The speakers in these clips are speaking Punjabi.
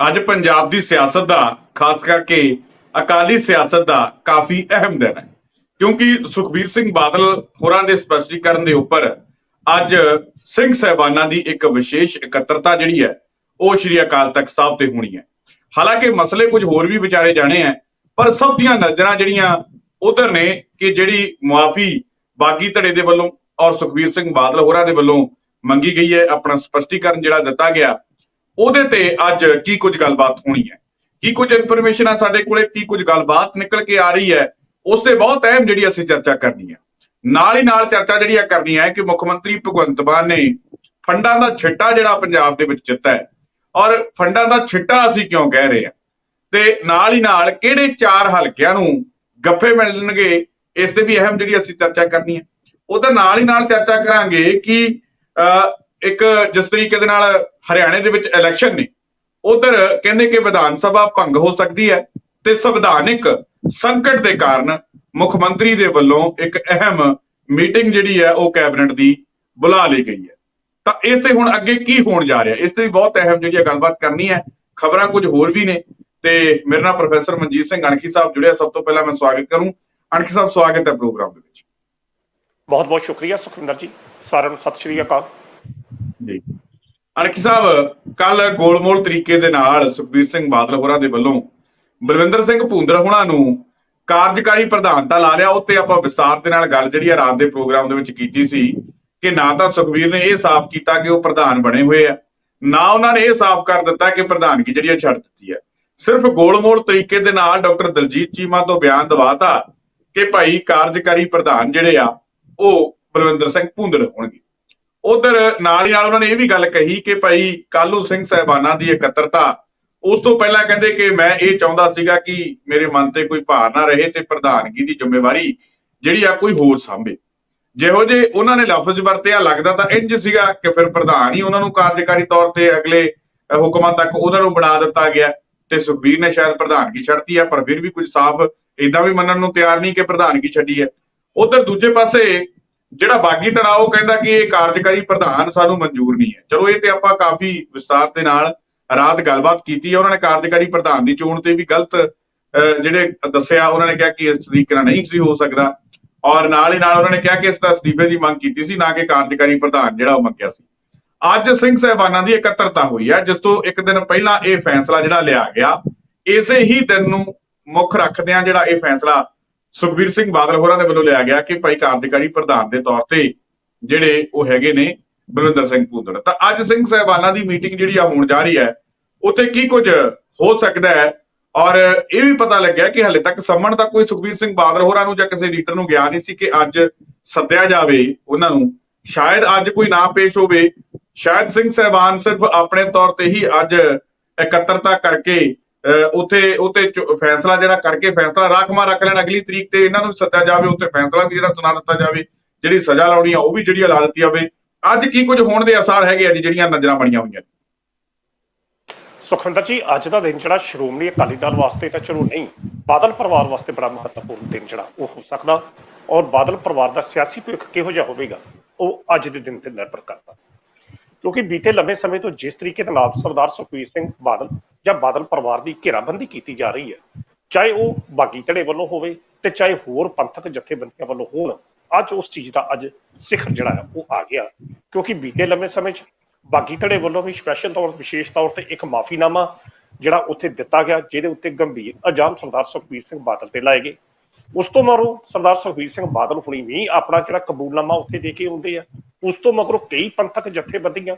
ਅੱਜ ਪੰਜਾਬ ਦੀ ਸਿਆਸਤ ਦਾ, ਖਾਸ ਕਰਕੇ ਅਕਾਲੀ ਸਿਆਸਤ ਦਾ ਕਾਫੀ ਅਹਿਮ ਦਿਨ ਹੈ। ਕਿਉਂਕਿ ਸੁਖਬੀਰ ਸਿੰਘ ਬਾਦਲ ਹੋਰਾਂ ਦੇ ਸਪਸ਼ਟੀਕਰਨ ਦੇ ਉੱਪਰ ਅੱਜ ਸਿੰਘ ਸਹਿਬਾਨਾਂ ਦੀ ਇੱਕ ਵਿਸ਼ੇਸ਼ ਇਕੱਤਰਤਾ ਜਿਹੜੀ ਹੈ, ਉਹ ਸ਼੍ਰੀ ਅਕਾਲ ਤਖਤ ਸਾਹਿਬ ਤੇ ਹੋਣੀ ਹੈ। ਹਾਲਾਂਕਿ ਮਸਲੇ ਕੁਝ ਹੋਰ ਵੀ ਵਿਚਾਰੇ ਜਾਣੇ ਹੈ, ਪਰ ਸਭ ਦੀਆਂ ਨਜ਼ਰਾਂ ਜਿਹੜੀਆਂ ਉਧਰ ਨੇ ਕਿ ਜਿਹੜੀ ਮੁਆਫੀ ਬਾਗੀ ਧੜੇ ਦੇ ਵੱਲੋਂ ਔਰ ਸੁਖਬੀਰ ਸਿੰਘ ਬਾਦਲ ਹੋਰਾਂ ਦੇ ਵੱਲੋਂ ਮੰਗੀ ਗਈ ਹੈ, ਆਪਣਾ ਸਪਸ਼ਟੀਕਰਨ ਜਿਹੜਾ ਦਿੱਤਾ ਗਿਆ ਉਹਦੇ ਤੇ ਅੱਜ ਕੀ ਕੁਝ ਗੱਲਬਾਤ ਹੋਣੀ ਹੈ? ਕੀ ਕੁਝ ਇਨਫੋਰਮੇਸ਼ਨ ਆ ਸਾਡੇ ਕੋਲੇ? ਕੀ ਕੁਝ ਗੱਲਬਾਤ ਨਿਕਲ ਕੇ ਆ ਰਹੀ ਹੈ? ਉਸ ਤੇ ਬਹੁਤ ਅਹਿਮ ਜਿਹੜੀ ਅਸੀਂ ਚਰਚਾ ਕਰਨੀ ਹੈ। ਨਾਲ ਹੀ ਨਾਲ ਚਰਚਾ ਜਿਹੜੀ ਆ ਕਰਨੀ ਹੈ ਕਿ ਮੁੱਖ ਮੰਤਰੀ ਭਗਵੰਤ ਮਾਨ ਨੇ ਫੰਡਾਂ ਦਾ ਛਿੱਟਾ ਜਿਹੜਾ ਪੰਜਾਬ ਦੇ ਵਿੱਚ ਦਿੱਤਾ ਹੈ। ਔਰ ਫੰਡਾਂ ਦਾ ਛਿੱਟਾ ਅਸੀਂ ਕਿਉਂ ਕਹਿ ਰਹੇ ਹਾਂ? ਤੇ ਨਾਲ ਹੀ ਨਾਲ ਕਿਹੜੇ ਚਾਰ ਹਲਕਿਆਂ ਨੂੰ ਗੱਫੇ ਮਿਲਣਗੇ? ਇਸ ਤੇ ਵੀ ਅਹਿਮ ਜਿਹੜੀ ਅਸੀਂ ਚਰਚਾ ਕਰਨੀ ਹੈ। ਉਹਦਾ ਨਾਲ ਹੀ ਨਾਲ ਚਰਚਾ ਕਰਾਂਗੇ ਕਿ ਅਹ, ਇੱਕ ਜਿਸ ਤਰੀਕੇ ਦੇ ਨਾਲ ਹਰਿਆਣੇ ਦੇ ਵਿੱਚ ਇਲੈਕਸ਼ਨ ਨੇ, ਉਧਰ ਕਹਿੰਦੇ ਕਿ ਵਿਧਾਨ ਸਭਾ ਭੰਗ ਹੋ ਸਕਦੀ ਹੈ ਤੇ ਸੰਵਿਧਾਨਿਕ ਸੰਕਟ ਦੇ ਕਾਰਨ ਮੁੱਖ ਮੰਤਰੀ ਦੇ ਵੱਲੋਂ ਇੱਕ ਅਹਿਮ ਮੀਟਿੰਗ ਜਿਹੜੀ ਹੈ ਉਹ ਕੈਬਨਿਟ ਦੀ ਬੁਲਾ ਲਈ ਗਈ ਹੈ। ਤਾਂ ਇਸ ਤੇ ਹੁਣ ਅੱਗੇ ਕੀ ਹੋਣ ਜਾ ਰਿਹਾ? ਇਸ ਤੇ ਬਹੁਤ ਅਹਿਮ ਜਿਹੜੀ ਹੈ ਗੱਲਬਾਤ ਕਰਨੀ ਹੈ। ਖਬਰਾਂ ਕੁਝ ਹੋਰ ਵੀ ਨੇ ਤੇ ਮੇਰੇ ਨਾਲ ਪ੍ਰੋਫੈਸਰ ਮਨਜੀਤ ਸਿੰਘ ਅਣਖੀ ਸਾਹਿਬ ਜੁੜਿਆ। ਸਭ ਤੋਂ ਪਹਿਲਾਂ ਮੈਂ ਸਵਾਗਤ ਕਰੂੰ। ਅਣਖੀ ਸਾਹਿਬ, ਸਵਾਗਤ ਹੈ ਪ੍ਰੋਗਰਾਮ ਦੇ ਵਿੱਚ। ਬਹੁਤ ਬਹੁਤ ਸ਼ੁਕਰੀਆ ਸੁਖਵਿੰਦਰ ਜੀ। ਸਾਰਿਆਂ ਨੂੰ ਸਤਿ ਸ਼੍ਰੀ ਅਕਾਲ। ਜੀ। ਅਣਖੀ ਸਾਹਿਬ ਕੱਲ ਗੋਲਮੋਲ ਤਰੀਕੇ ਦੇ ਨਾਲ ਸੁਖਬੀਰ ਸਿੰਘ ਬਾਦਲ ਹੋਰਾਂ ਦੇ ਵੱਲੋਂ ਬਲਵਿੰਦਰ ਸਿੰਘ ਭੂੰਦੜ ਹੋਣਾ ਨੂੰ ਕਾਰਜਕਾਰੀ ਪ੍ਰਧਾਨਤਾ ਲਾ ਲਿਆ। ਉੱਤੇ ਆਪਾਂ ਵਿਸਤਾਰ ਦੇ ਨਾਲ ਗੱਲ ਜਿਹੜੀ ਆ ਰਾਤ ਦੇ ਪ੍ਰੋਗਰਾਮ ਦੇ ਵਿੱਚ ਕੀਤੀ ਸੀ ਕਿ ਨਾ ਤਾਂ ਸੁਖਬੀਰ ਨੇ ਇਹ ਸਾਫ਼ ਕੀਤਾ ਕਿ ਉਹ ਪ੍ਰਧਾਨ ਬਣੇ ਹੋਏ ਆ, ਨਾ ਉਹਨਾਂ ਨੇ ਇਹ ਸਾਫ਼ ਕਰ ਦਿੱਤਾ ਕਿ ਪ੍ਰਧਾਨਗੀ ਜਿਹੜੀ ਉਹ ਛੱਡ ਦਿੱਤੀ ਹੈ ਸਿਰਫ ਗੋਲਮੋਲ ਤਰੀਕੇ ਦੇ ਨਾਲ ਡਾਕਟਰ ਦਲਜੀਤ ਚੀਮਾ ਤੋਂ ਬਿਆਨ ਦਵਾਤਾ ਕਿ ਭਾਈ ਕਾਰਜਕਾਰੀ ਪ੍ਰਧਾਨ ਜਿਹੜੇ ਆ, ਉਹ ਬਲਵਿੰਦਰ ਸਿੰਘ ਭੂੰਦੜ ਹੋਣਗੇ। ਉਧਰ ਨਾਲ ਹੀ ਨਾਲ ਉਹਨਾਂ ਨੇ ਇਹ ਵੀ ਗੱਲ ਕਹੀ ਕਿ ਭਾਈ ਕਾਲੂ ਸਿੰਘ ਸਾਹਿਬਾਨਾਂ ਦੀ ਇਕੱਤਰਤਾ, ਉਸ ਤੋਂ ਪਹਿਲਾਂ ਕਹਿੰਦੇ ਕਿ ਮੈਂ ਇਹ ਚਾਹੁੰਦਾ ਸੀਗਾ ਕਿ ਮੇਰੇ ਮਨ ਤੇ ਕੋਈ ਭਾਰ ਨਾ ਰਹੇ ਤੇ ਪ੍ਰਧਾਨਗੀ ਦੀ ਜ਼ਿੰਮੇਵਾਰੀ ਜਿਹੜੀ ਆ ਕੋਈ ਹੋਰ ਸਾਂਭੇ। ਜਿਹੋ ਜੇ ਉਹਨਾਂ ਨੇ ਲਫ਼ਜ਼ ਵਰਤਿਆ, ਲੱਗਦਾ ਤਾਂ ਇੰਜ ਸੀਗਾ ਕਿ ਫਿਰ ਪ੍ਰਧਾਨ ਹੀ ਉਹਨਾਂ ਨੂੰ ਕਾਰਜਕਾਰੀ ਤੌਰ ਤੇ ਅਗਲੇ ਹੁਕਮਾਂ ਤੱਕ ਉਹਨਾਂ ਨੂੰ ਬਣਾ ਦਿੱਤਾ ਗਿਆ ਤੇ ਸੁਖਬੀਰ ਨੇ ਸ਼ਾਇਦ ਪ੍ਰਧਾਨਗੀ ਛੱਡਤੀ ਆ, ਪਰ ਫਿਰ ਵੀ ਕੁਝ ਸਾਫ਼ ਇਦਾਂ ਵੀ ਮੰਨਣ ਨੂੰ ਤਿਆਰ ਨਹੀਂ ਕਿ ਪ੍ਰਧਾਨਗੀ ਛੱਡੀ ਹੈ। ਉਧਰ ਦੂਜੇ ਪਾਸੇ ਜਿਹੜਾ ਬਾਗੀ ਧੜਾ ਉਹ ਕਹਿੰਦਾ ਕਿ ਇਹ ਕਾਰਜਕਾਰੀ ਪ੍ਰਧਾਨ ਸਾਨੂੰ ਮਨਜ਼ੂਰ ਨਹੀਂ ਹੈ। ਚਲੋ, ਇਹ ਤੇ ਆਪਾਂ ਕਾਫੀ ਵਿਸਤਾਰ ਦੇ ਨਾਲ ਰਾਤ ਗੱਲਬਾਤ ਕੀਤੀ ਹੈ। ਉਹਨਾਂ ਨੇ ਕਾਰਜਕਾਰੀ ਪ੍ਰਧਾਨ ਦੀ ਚੋਣ ਤੇ ਵੀ ਗਲਤ ਜਿਹੜੇ ਦੱਸਿਆ, ਉਹਨਾਂ ਨੇ ਕਿਹਾ ਕਿ ਇਸ ਤਰੀਕੇ ਨਾਲ ਨਹੀਂ ਸੀ ਹੋ ਸਕਦਾ। ਔਰ ਨਾਲ ਹੀ ਨਾਲ ਉਹਨਾਂ ਨੇ ਕਿਹਾ ਕਿ ਇਸ ਦਾ ਅਸਤੀਫੇ ਦੀ ਮੰਗ ਕੀਤੀ ਸੀ, ਨਾ ਕਿ ਕਾਰਜਕਾਰੀ ਪ੍ਰਧਾਨ ਜਿਹੜਾ ਉਹ ਮੰਗਿਆ ਸੀ। ਅੱਜ ਸਿੰਘ ਸਾਹਿਬਾਨਾਂ ਦੀ ਇਕੱਤਰਤਾ ਹੋਈ ਹੈ, ਜਿਸ ਤੋਂ ਇੱਕ ਦਿਨ ਪਹਿਲਾਂ ਇਹ ਫੈਸਲਾ ਜਿਹੜਾ ਲਿਆ ਗਿਆ, ਇਸੇ ਹੀ ਦਿਨ ਨੂੰ ਮੁੱਖ ਰੱਖਦਿਆਂ ਜਿਹੜਾ ਇਹ ਫੈਸਲਾ ਸੁਖਬੀਰ ਸਿੰਘ ਬਾਦਲ ਹੋਰਾਂ ਦੇ ਵੱਲੋਂ ਲਿਆ ਗਿਆ ਕਿ ਭਾਈ ਕਾਰਜਕਾਰੀ ਪ੍ਰਧਾਨ ਦੇ ਤੌਰ ਤੇ ਜਿਹੜੇ ਉਹ ਹੈਗੇ ਨੇ ਬਲਵਿੰਦਰ ਸਿੰਘ ਭੂੰਦੜ ਤਾਂ ਅੱਜ ਸਿੰਘ ਸਾਹਿਬਾਨਾਂ ਦੀ ਮੀਟਿੰਗ ਜਿਹੜੀ ਆ ਹੋਣ ਜਾ ਰਹੀ ਹੈ, ਉੱਥੇ ਕੀ ਕੁਝ ਹੋ ਸਕਦਾ ਹੈ? ਔਰ ਇਹ ਵੀ ਪਤਾ ਲੱਗਿਆ ਕਿ ਹਲੇ ਤੱਕ ਸੰਮਣ ਦਾ ਕੋਈ ਸੁਖਬੀਰ ਸਿੰਘ ਬਾਦਲ ਹੋਰਾਂ ਨੂੰ ਜਾਂ ਕਿਸੇ ਲੀਡਰ ਨੂੰ ਗਿਆ ਨਹੀਂ ਸੀ ਕਿ ਅੱਜ ਸੱਦਿਆ ਜਾਵੇ ਉਹਨਾਂ ਨੂੰ। ਸ਼ਾਇਦ ਅੱਜ ਕੋਈ ਨਾ ਪੇਸ਼ ਹੋਵੇ। ਸ਼ਾਇਦ ਸਿੰਘ ਸਾਹਿਬਾਨ ਸਿਰਫ ਆਪਣੇ ਤੌਰ ਤੇ ਹੀ ਅੱਜ ਇਕੱਤਰਤਾ ਕਰਕੇ ਉੱਥੇ ਉੱਥੇ ਫੈਸਲਾ ਜਿਹੜਾ ਕਰਕੇ ਫੈਸਲਾ ਰਾਖਮਾ ਰੱਖ ਲੈਣ ਅਗਲੀ ਤਰੀਕ ਤੇ ਇਹਨਾਂ ਨੂੰ ਸੱਦਿਆ ਜਾਵੇ, ਉੱਥੇ ਫੈਸਲਾ ਵੀ ਜਿਹੜਾ ਸੁਣਾ ਦਿੱਤਾ ਜਾਵੇ, ਜਿਹੜੀ ਸਜ਼ਾ ਲਾਉਣੀ ਆ, ਉਹ ਵੀ ਜਿਹੜੀ ਲਾ ਦਿੱਤੀ ਜਾਵੇ। ਅੱਜ ਕੀ ਕੁਝ ਹੋਣ ਦੇ ਆਸਾਰ ਹੈਗੇ ਆ ਜਿਹੜੀਆਂ ਨਜ਼ਰਾਂ ਬਣੀਆਂ ਹੋਈਆਂ ਸੁਖਵਿੰਦਰ ਜੀ, ਅੱਜ ਦਾ ਦਿਨ ਜਿਹੜਾ ਸ਼੍ਰੋਮਣੀ ਅਕਾਲੀ ਦਲ ਵਾਸਤੇ ਤਾਂ ਚਲੋ ਨਹੀਂ, ਬਾਦਲ ਪਰਿਵਾਰ ਵਾਸਤੇ ਬੜਾ ਮਹੱਤਵਪੂਰਨ ਦਿਨ ਜਿਹੜਾ, ਉਹ ਹੋ ਸਕਦਾ, ਔਰ ਬਾਦਲ ਪਰਿਵਾਰ ਦਾ ਸਿਆਸੀ ਭਵਿੱਖ ਕਿਹੋ ਜਿਹਾ ਹੋਵੇਗਾ, ਉਹ ਅੱਜ ਦੇ ਦਿਨ ਤੇ ਨਿਰਭਰ ਕਰਦਾ। ਕਿਉਂਕਿ ਬੀਤੇ ਲੰਬੇ ਸਮੇਂ ਤੋਂ ਜਿਸ ਤਰੀਕੇ ਦੇ ਨਾਲ ਸਰਦਾਰ ਸੁਖਬੀਰ ਸਿੰਘ ਬਾਦਲ ਜਾਂ ਬਾਦਲ ਪਰਿਵਾਰ ਦੀ ਘੇਰਾਬੰਦੀ ਕੀਤੀ ਜਾ ਰਹੀ ਹੈ, ਚਾਹੇ ਉਹ ਬਾਗੀ ਧੜੇ ਵੱਲੋਂ ਹੋਵੇ ਤੇ ਚਾਹੇ ਹੋਰ ਪੰਥਕ ਜਥੇਬੰਦੀਆਂ ਵੱਲੋਂ ਹੋਣ, ਅੱਜ ਉਸ ਚੀਜ਼ ਦਾ ਅੱਜ ਸਿਖਰ ਜਿਹੜਾ ਹੈ ਉਹ ਆ ਗਿਆ। ਕਿਉਂਕਿ ਬੀਤੇ ਲੰਮੇ ਸਮੇਂ 'ਚ ਬਾਗੀ ਧੜੇ ਵੱਲੋਂ ਵੀ ਸਪੈਸ਼ਲ ਤੌਰ ਵਿਸ਼ੇਸ਼ ਤੌਰ ਤੇ ਇੱਕ ਮਾਫੀਨਾਮਾ ਜਿਹੜਾ ਉੱਥੇ ਦਿੱਤਾ ਗਿਆ, ਜਿਹਦੇ ਉੱਤੇ ਗੰਭੀਰ ਅਜਾਮ ਸਰਦਾਰ ਸੁਖਬੀਰ ਸਿੰਘ ਬਾਦਲ ਤੇ ਲਾਏ ਗਏ। ਉਸ ਤੋਂ ਮਗਰੋਂ ਸਰਦਾਰ ਸੁਖਬੀਰ ਸਿੰਘ ਬਾਦਲ ਹੁਣੀ ਵੀ ਆਪਣਾ ਜਿਹੜਾ ਕਬੂਲਨਾਮਾ ਉੱਥੇ ਦੇ ਕੇ ਆਉਂਦੇ ਆ। ਉਸ ਤੋਂ ਮਗਰੋਂ ਕਈ ਪੰਥਕ ਜਥੇਬੰਦੀਆਂ,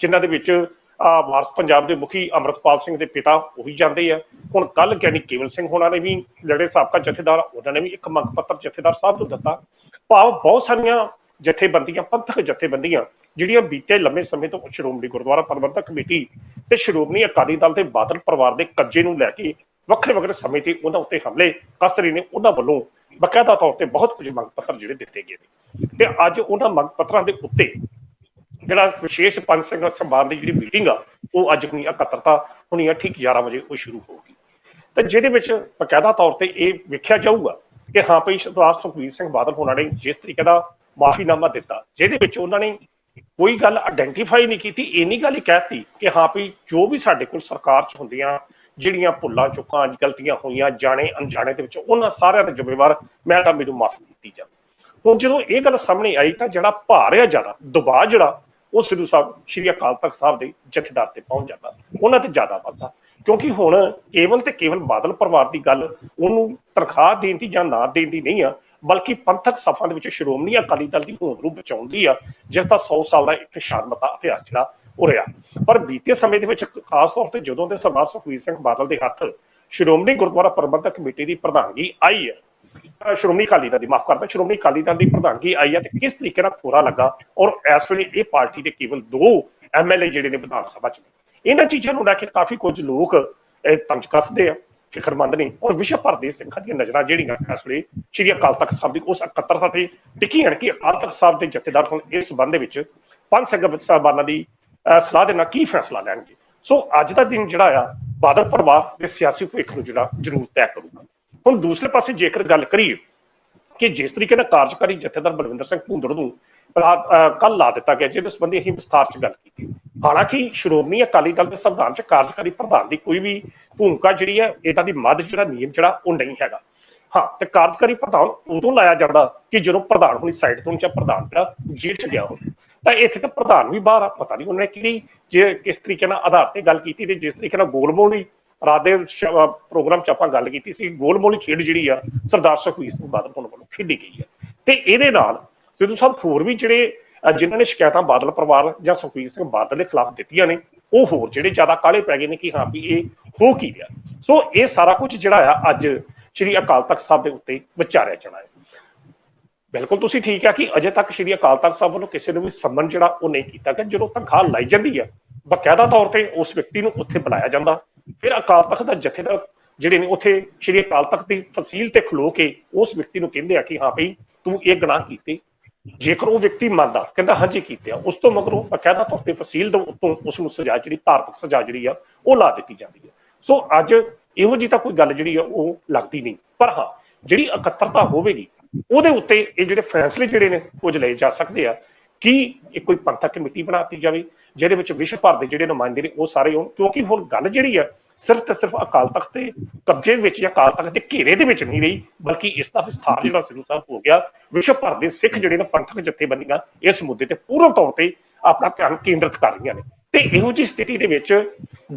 ਜਿਨ੍ਹਾਂ ਦੇ ਵਿੱਚ, ਆ, ਵਾਰਸ ਪੰਜਾਬ ਦੇ ਮੁਖੀ ਅਮਰਤਪਾਲ ਸਿੰਘ ਦੇ ਪਿਤਾ ਉਹੀ ਜਾਂਦੇ ਆ। ਹੁਣ ਕੱਲ ਗਿਆਨੀ ਕੇਵਲ ਸਿੰਘ ਹੋਣਾ ਨੇ ਵੀ ਜਿਹੜੇ ਸਾਬਕਾ ਜਥੇਦਾਰ, ਉਹਨਾਂ ਨੇ ਵੀ ਇੱਕ ਮੰਗ ਪੱਤਰ ਜਥੇਦਾਰ ਸਾਹਿਬ ਨੂੰ ਦਿੱਤਾ। ਭਾਵ ਬਹੁਤ ਸਾਰੀਆਂ ਜਥੇਬੰਦੀਆਂ, ਪੰਥਕ ਜਥੇਬੰਦੀਆਂ, ਜਿਹੜੀਆਂ ਬੀਤੇ ਲੰਮੇ ਸਮੇਂ ਤੋਂ ਸ਼੍ਰੋਮਣੀ ਗੁਰਦੁਆਰਾ ਪ੍ਰਬੰਧਕ ਕਮੇਟੀ ਤੇ ਸ਼੍ਰੋਮਣੀ ਅਕਾਲੀ ਦਲ ਦੇ ਬਾਦਲ ਪਰਿਵਾਰ ਦੇ ਕਬਜ਼ੇ ਨੂੰ ਲੈ ਕੇ ਵੱਖਰੇ ਵੱਖਰੇ ਸਮੇਂ ਤੇ ਉਹਨਾਂ ਉੱਤੇ ਹਮਲੇ। ਕਸਤਰੀ ਨੇ ਉਹਨਾਂ ਵੱਲੋਂ ਬਕਾਇਦਾ ਤੌਰ ਤੇ ਬਹੁਤ ਕੁਝ ਮੰਗ ਪੱਤਰ ਜਿਹੜੇ ਦਿੱਤੇ ਗਏ ਨੇ। ਤੇ ਅੱਜ ਉਹਨਾਂ ਮੰਗ ਪੱਤਰਾਂ ਦੇ ਉੱਤੇ ਜਿਹੜਾ ਵਿਸ਼ੇਸ਼ ਪੰਜ ਸਿੰਘ ਸੰਬਾਨ ਦੀ ਜਿਹੜੀ ਮੀਟਿੰਗ ਆ, ਉਹ ਅੱਜ ਹੋਣੀ ਇਕੱਤਰਤਾ ਹੋਣੀ ਠੀਕ 11 ਵਜੇ ਉਹ ਸ਼ੁਰੂ ਹੋਊਗੀ। ਤੇ ਜਿਹਦੇ ਵਿੱਚ ਬਕਾਇਦਾ ਤੌਰ ਤੇ ਇਹ ਵੇਖਿਆ ਜਾਊਗਾ ਕਿ ਹਾਂ ਭਈ ਸਰਦਾਰ ਸੁਖਬੀਰ ਸਿੰਘ ਬਾਦਲ ਹੋਣਾ ਨੇ ਜਿਸ ਤਰੀਕੇ ਦਾ ਮਾਫੀਨਾਮਾ ਦਿੱਤਾ, ਜਿਹਦੇ ਵਿੱਚ ਉਹਨਾਂ ਨੇ ਕੋਈ ਗੱਲ ਆਇਡੈਂਟੀਫਾਈ ਨਹੀਂ ਕੀਤੀ, ਇੰਨੀ ਗੱਲ ਹੀ ਕਹਿਤੀ ਕਿ ਹਾਂ ਵੀ ਜੋ ਵੀ ਸਾਡੇ ਕੋਲ ਸਰਕਾਰ 'ਚ ਹੁੰਦੀਆਂ ਜਿਹੜੀਆਂ ਭੁੱਲਾਂ ਚੁੱਕਾਂ ਗਲਤੀਆਂ ਹੋਈਆਂ, ਜਾਣੇ ਅਣਜਾਣੇ ਦੇ ਵਿੱਚ, ਉਹਨਾਂ ਸਾਰਿਆਂ ਦਾ ਜ਼ਿੰਮੇਵਾਰ ਮੈਂ ਤਾਂ ਮੈਨੂੰ ਮਾਫੀ ਦਿੱਤੀ ਜਾਵੇ। ਹੁਣ ਜਦੋਂ ਇਹ ਗੱਲ ਸਾਹਮਣੇ ਆਈ ਤਾਂ ਜਿਹੜਾ ਭਾਰ ਆ ਜ਼ਿਆਦਾ, ਦਬਾਅ ਜਿਹੜਾ, ਉਹ ਸਿੱਧੂ ਸਾਹਿਬ, ਸ਼੍ਰੀ ਅਕਾਲ ਤਖਤ ਸਾਹਿਬ ਦੇ ਜਥੇਦਾਰ ਤੇ ਪਹੁੰਚ ਜਾਂਦਾ। ਉਹਨਾਂ ਤੇ ਜ਼ਿਆਦਾ ਵੱਧਦਾ। ਕਿਉਂਕਿ ਹੁਣ ਕੇਵਲ ਤੇ ਕੇਵਲ ਬਾਦਲ ਪਰਿਵਾਰ ਦੀ ਗੱਲ, ਉਹਨੂੰ ਤਨਖਾਹ ਦੇਣ ਦੀ ਜਾਂ ਨਾ ਦੇਣ ਦੀ ਨਹੀਂ ਆ, ਬਲਕਿ ਪੰਥਕ ਸਫਾ ਦੇ ਵਿੱਚ ਸ਼੍ਰੋਮਣੀ ਅਕਾਲੀ ਦਲ ਦੀ ਹੋਂਦ ਨੂੰ ਬਚਾਉਂਦੀ ਆ, ਜਿਸ ਦਾ 100 ਸਾਲ ਦਾ ਇੱਕ ਸ਼ਾਨਮਤਾ ਇਤਿਹਾਸ ਜਿਹੜਾ ਉਹ ਰਿਹਾ। ਪਰ ਬੀਤੇ ਸਮੇਂ ਦੇ ਵਿੱਚ ਖਾਸ ਤੌਰ ਤੇ ਜਦੋਂ ਦੇ ਸਰਦਾਰ ਸੁਖਬੀਰ ਸਿੰਘ ਬਾਦਲ ਦੇ ਹੱਥ ਸ਼੍ਰੋਮਣੀ ਗੁਰਦੁਆਰਾ ਪ੍ਰਬੰਧਕ ਕਮੇਟੀ ਦੀ ਪ੍ਰਧਾਨਗੀ ਆਈ ਹੈ ਸ਼੍ਰੋਮਣੀ ਅਕਾਲੀ ਦਲ ਦੀ, ਮਾਫ ਕਰਦਾ ਸ਼੍ਰੋਮਣੀ ਅਕਾਲੀ ਦਲ ਦੀ ਪ੍ਰਧਾਨਗੀ ਆਈ ਹੈ ਤੇ ਕਿਸ ਤਰੀਕੇ ਨਾਲ ਥੋੜਾ ਲੱਗਾ ਔਰ ਇਸ ਵੇਲੇ ਇਹ ਪਾਰਟੀ ਦੇ ਕੇਵਲ ਦੋ ਐਮਐਲਏ ਜਿਹੜੇ ਨੇ ਵਿਧਾਨ ਸਭਾ ਚ ਇਹਨਾਂ ਚੀਜ਼ਾਂ ਨੂੰ ਲੈ ਕੇ ਕਾਫੀ ਕੁਝ ਲੋਕ, ਇਹ ਤੰਜ ਕੱਸਦੇ ਆ, ਫਿਕਰਮੰਦ ਨੇ ਔਰ ਵਿਸ਼ਵ ਭਰ ਦੇ ਸਿੱਖਾਂ ਦੀਆਂ ਨਜ਼ਰਾਂ ਜਿਹੜੀਆਂ ਇਸ ਵੇਲੇ ਸ਼੍ਰੀ ਅਕਾਲ ਤਖਤ ਸਾਹਿਬ ਦੀ ਉਸ ਇਕੱਤਰਤਾ ਤੇ ਟਿਕੀਆਂ ਨੇ ਕਿ ਅਕਾਲ ਤਖਤ ਸਾਹਿਬ ਦੇ ਜਥੇਦਾਰ ਹੁਣ ਇਸ ਸੰਬੰਧ ਦੇ ਵਿੱਚ ਪੰਜ ਸਿੰਘ ਸਾਹਿਬਾਨਾਂ ਦੀ ਸਲਾਹ ਦੇ ਨਾਲ ਕੀ ਫੈਸਲਾ ਲੈਣਗੇ? ਸੋ ਅੱਜ ਦਾ ਦਿਨ ਜਿਹੜਾ ਆ, ਬਾਦਲ ਪਰਿਵਾਰ ਦੇ ਸਿਆਸੀ ਭਵਿੱਖ ਨੂੰ ਜਿਹੜਾ ਜ਼ਰੂਰ ਤੈਅ ਕਰੂਗਾ। ਹੁਣ ਦੂਸਰੇ ਪਾਸੇ ਜੇਕਰ ਗੱਲ ਕਰੀਏ ਕਿ ਜਿਸ ਤਰੀਕੇ ਨਾਲ ਕਾਰਜਕਾਰੀ ਜਥੇਦਾਰ ਬਲਵਿੰਦਰ ਸਿੰਘ ਭੁੰਦੜ ਨੂੰ ਕੱਲ ਲਾ ਦਿੱਤਾ ਗਿਆ, ਜਿਹਦੇ ਸੰਬੰਧੀ ਅਸੀਂ ਵਿਸਥਾਰ ਚ ਗੱਲ ਕੀਤੀ। ਹਾਲਾਂਕਿ ਸ਼੍ਰੋਮਣੀ ਅਕਾਲੀ ਦਲ ਦੇ ਸੰਵਿਧਾਨ ਚ ਕਾਰਜਕਾਰੀ ਪ੍ਰਧਾਨ ਦੀ ਕੋਈ ਵੀ ਭੂਮਿਕਾ ਜਿਹੜੀ ਹੈ ਇਹਦਾ ਦੀ ਮੱਧ ਜਿਹੜਾ ਨਿਯਮ ਜਿਹੜਾ, ਉਹ ਨਹੀਂ ਹੈਗਾ। ਹਾਂ, ਤੇ ਕਾਰਜਕਾਰੀ ਪ੍ਰਧਾਨ ਉਦੋਂ ਲਾਇਆ ਜਾਂਦਾ ਕਿ ਜਦੋਂ ਪ੍ਰਧਾਨ ਹੋਣੀ ਸਾਈਡ ਤੋਂ ਜਾਂ ਪ੍ਰਧਾਨ ਜਿਹੜਾ ਜੇਲ੍ਹ ਚ ਗਿਆ ਹੋਵੇ। ਤਾਂ ਇੱਥੇ ਤਾਂ ਪ੍ਰਧਾਨ ਵੀ ਬਾਹਰ ਆ, ਪਤਾ ਨਹੀਂ ਉਹਨੇ ਕਿਹੜੀ ਜੇ ਕਿਸ ਤਰੀਕੇ ਨਾਲ ਆਧਾਰ ਤੇ ਗੱਲ ਕੀਤੀ ਤੇ ਜਿਸ ਤਰੀਕੇ ਨਾਲ ਗੋਲਮੋਲੀ ਰਾਤ ਦੇ ਪ੍ਰੋਗਰਾਮ ਚ ਆਪਾਂ ਗੱਲ ਕੀਤੀ ਸੀ ਗੋਲਮੋਲੀ ਖੇਡ ਜਿਹੜੀ ਆ, ਸਰਦਾਰ ਸੁਖਬੀਰ ਸਿੰਘ ਬਾਦਲ ਵੱਲੋਂ ਖੇਡੀ ਗਈ ਆ। ਤੇ ਇਹਦੇ ਨਾਲ ਸਿੱਧੂ ਸਾਹਿਬ ਹੋਰ ਵੀ ਜਿਹੜੇ, ਅਹ, ਜਿਨ੍ਹਾਂ ਨੇ ਸ਼ਿਕਾਇਤਾਂ ਬਾਦਲ ਪਰਿਵਾਰ ਜਾਂ ਸੁਖਬੀਰ ਸਿੰਘ ਬਾਦਲ ਦੇ ਖਿਲਾਫ ਦਿੱਤੀਆਂ ਨੇ, ਉਹ ਹੋਰ ਜਿਹੜੇ ਜ਼ਿਆਦਾ ਕਾਲੇ ਪੈ ਗਏ ਨੇ ਕਿ ਹਾਂ ਵੀ ਇਹ ਹੋ ਕੀ ਰਿਹਾ। ਸੋ ਇਹ ਸਾਰਾ ਕੁਝ ਜਿਹੜਾ ਆ, ਅੱਜ ਸ੍ਰੀ ਅਕਾਲ ਤਖਤ ਸਾਹਿਬ ਦੇ ਉੱਤੇ ਵਿਚਾਰਿਆ ਜਾਣਾ ਹੈ। ਬਿਲਕੁਲ ਤੁਸੀਂ ਠੀਕ ਆ ਕਿ ਅਜੇ ਤੱਕ ਸ਼੍ਰੀ ਅਕਾਲ ਤਖਤ ਸਾਹਿਬ ਵੱਲੋਂ ਕਿਸੇ ਨੂੰ ਵੀ ਸੰਮਨ ਜਿਹੜਾ ਉਹ ਨਹੀਂ ਕੀਤਾ ਗਿਆ। ਜਦੋਂ ਤਨਖਾਹ ਲਾਈ ਜਾਂਦੀ ਹੈ ਬਕਾਇਦਾ ਤੌਰ ਤੇ ਉਸ ਵਿਅਕਤੀ ਨੂੰ ਉੱਥੇ ਬੁਲਾਇਆ ਜਾਂਦਾ। ਫਿਰ ਅਕਾਲ ਤਖਤ ਦਾ ਜਥੇਦਾਰ ਜਿਹੜੇ ਨੇ ਉੱਥੇ ਸ਼੍ਰੀ ਅਕਾਲ ਤਖਤ ਦੀ ਫਸੀਲ ਤੇ ਖਲੋ ਕੇ ਉਸ ਵਿਅਕਤੀ ਨੂੰ ਕਹਿੰਦੇ ਆ ਕਿ ਹਾਂ ਭਈ ਤੂੰ ਇਹ ਗੁਨਾਹ ਕੀਤੇ। ਜੇਕਰ ਉਹ ਵਿਅਕਤੀ ਮੰਨਦਾ, ਕਹਿੰਦਾ ਹਾਂਜੀ ਕੀਤੇ ਆ। ਉਸ ਤੋਂ ਮਗਰੋਂ ਬਕਾਇਦਾ ਤੌਰ ਤੇ ਫਸੀਲ ਦੇ ਉੱਤੋਂ ਉਸ ਨੂੰ ਸਜ਼ਾ ਜਿਹੜੀ ਧਾਰਮਿਕ ਸਜ਼ਾ ਜਿਹੜੀ ਆ, ਉਹ ਲਾ ਦਿੱਤੀ ਜਾਂਦੀ ਹੈ ਸੋ ਅੱਜ ਇਹੋ ਜੀ ਤਾਂ ਕੋਈ ਗੱਲ ਜਿਹੜੀ ਆ, ਉਹ ਲੱਗਦੀ ਨਹੀਂ। ਪਰ ਹਾਂ, ਜਿਹੜੀ ਇਕੱਤਰਤਾ ਹੋਵੇਗੀ ਉਹਦੇ ਉੱਤੇ ਇਹ ਜਿਹੜੇ ਫੈਸਲੇ ਜਿਹੜੇ ਨੇ ਕੁਝ ਲਏ ਜਾ ਸਕਦੇ ਆ ਕਿ ਇਹ ਕੋਈ ਪੰਥਕ ਕਮੇਟੀ ਬਣਾਤੀ ਜਾਵੇ, ਜਿਹਦੇ ਵਿੱਚ ਵਿਸ਼ਵ ਭਰ ਦੇ ਜਿਹੜੇ ਨੁਮਾਇੰਦੇ ਨੇ, ਉਹ ਸਾਰੇ ਹੋਣ। ਕਿਉਂਕਿ ਹੁਣ ਗੱਲ ਜਿਹੜੀ ਆ, ਸਿਰਫ ਤੇ ਸਿਰਫ ਅਕਾਲ ਤਖਤ ਦੇ ਕਬਜ਼ੇ ਵਿੱਚ ਜਾਂ ਅਕਾਲ ਤਖਤ ਦੇ ਘੇਰੇ ਦੇ ਵਿੱਚ ਨਹੀਂ ਰਹੀ, ਬਲਕਿ ਇਸ ਦਾ ਵਿਸਥਾਰ ਜਿਹੜਾ ਸਿੱਧੂ ਸਾਹਿਬ ਹੋ ਗਿਆ, ਵਿਸ਼ਵ ਭਰ ਦੇ ਸਿੱਖ ਜਿਹੜੇ ਨੇ, ਪੰਥਕ ਜਥੇਬੰਦੀਆਂ, ਇਸ ਮੁੱਦੇ ਤੇ ਪੂਰਨ ਤੌਰ ਤੇ ਆਪਣਾ ਧਿਆਨ ਕੇਂਦਰਿਤ ਕਰ ਰਹੀਆਂ ਨੇ। ਤੇ ਇਹੋ ਜਿਹੀ ਸਥਿਤੀ ਦੇ ਵਿੱਚ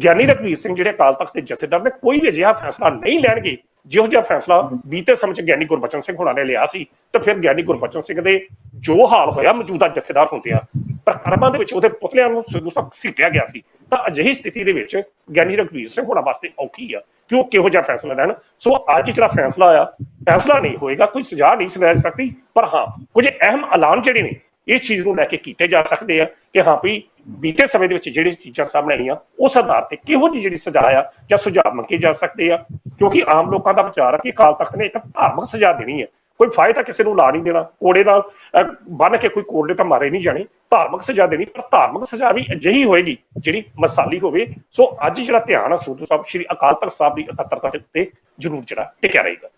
ਗਿਆਨੀ ਰਘਵੀਰ ਸਿੰਘ ਜਿਹੜੇ ਅਕਾਲ ਤਖਤ ਦੇ ਜਥੇਦਾਰ ਨੇ, ਕੋਈ ਵੀ ਅਜਿਹਾ ਫੈਸਲਾ ਨਹੀਂ ਲੈਣਗੇ ਜਿਹੋ ਜਿਹਾ ਫੈਸਲਾ ਬੀਤੇ ਸਮੇਂ ਚ ਗਿਆਨੀ ਗੁਰਬਚਨ ਸਿੰਘ ਹੋਣਾ ਨੇ ਲਿਆ ਸੀ ਤੇ ਫਿਰ ਗਿਆਨੀ ਗੁਰਬਚਨ ਸਿੰਘ ਦੇ ਜੋ ਹਾਲ ਹੋਇਆ ਮੌਜੂਦਾ ਜਥੇਦਾਰ ਹੁੰਦੇ ਆ ਪ੍ਰਕਰਮਾਂ ਦੇ ਵਿੱਚ ਉਹਦੇ ਪੁਤਲਿਆਂ ਨੂੰ ਸਿੱਧੂ ਸਾਹਿਬ ਸੀਟਿਆ ਗਿਆ ਸੀ। ਤਾਂ ਅਜਿਹੀ ਸਥਿਤੀ ਦੇ ਵਿੱਚ ਗਿਆਨੀ ਰਘਵੀਰ ਸਿੰਘ ਹੋਣਾ ਵਾਸਤੇ ਔਖੀ ਆ ਕਿ ਉਹ ਕਿਹੋ ਜਿਹਾ ਫੈਸਲਾ ਲੈਣ। ਸੋ ਅੱਜ ਜਿਹੜਾ ਫੈਸਲਾ ਆਇਆ ਫੈਸਲਾ ਨਹੀਂ ਹੋਏਗਾ ਕੋਈ ਸਜ਼ਾ ਨਹੀਂ ਸੁਣਾਈ ਸਕਦੀ ਪਰ ਹਾਂ ਕੁਝ ਅਹਿਮ ਐਲਾਨ ਜਿਹੜੇ ਨੇ ਇਸ ਚੀਜ਼ ਨੂੰ ਲੈ ਕੇ ਕੀਤੇ ਜਾ ਸਕਦੇ ਆ ਕਿ ਹਾਂ ਵੀ ਬੀਤੇ ਸਮੇਂ ਦੇ ਵਿੱਚ ਜਿਹੜੀ ਚੀਜ਼ਾਂ ਸਾਹਮਣੇ ਆਈਆਂ, ਉਸ ਆਧਾਰ ਤੇ ਕਿਹੋ ਜਿਹੀ ਜਿਹੜੀ ਸਜ਼ਾ ਆ ਜਾਂ ਸੁਝਾਅ ਮੰਗੇ ਜਾ ਸਕਦੇ ਆ, ਕਿਉਂਕਿ ਆਮ ਲੋਕਾਂ ਦਾ ਵਿਚਾਰ ਆ ਕਿ ਅਕਾਲ ਤਖਤ ਨੇ ਇੱਕ ਧਾਰਮਿਕ ਸਜ਼ਾ ਦੇਣੀ ਹੈ ਕੋਈ ਫਾਇਦਾ ਕਿਸੇ ਨੂੰ ਲਾ ਨਹੀਂ ਦੇਣਾ। ਕੋੜੇ ਨਾਲ ਬੰਨ ਕੇ ਕੋਈ ਕੋੜੇ ਤਾਂ ਮਾਰੇ ਨਹੀਂ ਜਾਣੇ। ਧਾਰਮਿਕ ਸਜ਼ਾ ਦੇਣੀ, ਪਰ ਧਾਰਮਿਕ ਸਜ਼ਾ ਵੀ ਅਜਿਹੀ ਹੋਏਗੀ ਜਿਹੜੀ ਮਸਾਲੀ ਹੋਵੇ। ਸੋ ਅੱਜ ਜਿਹੜਾ ਧਿਆਨ ਆ ਸੂਦੂ ਸਾਹਿਬ, ਸ਼੍ਰੀ ਅਕਾਲ ਤਖਤ ਸਾਹਿਬ ਦੀ ਇਕੱਤਰਤਾ ਦੇ ਉੱਤੇ ਜ਼ਰੂਰ ਜਿਹੜਾ ਟਿਕਿਆ ਰਹੇਗਾ।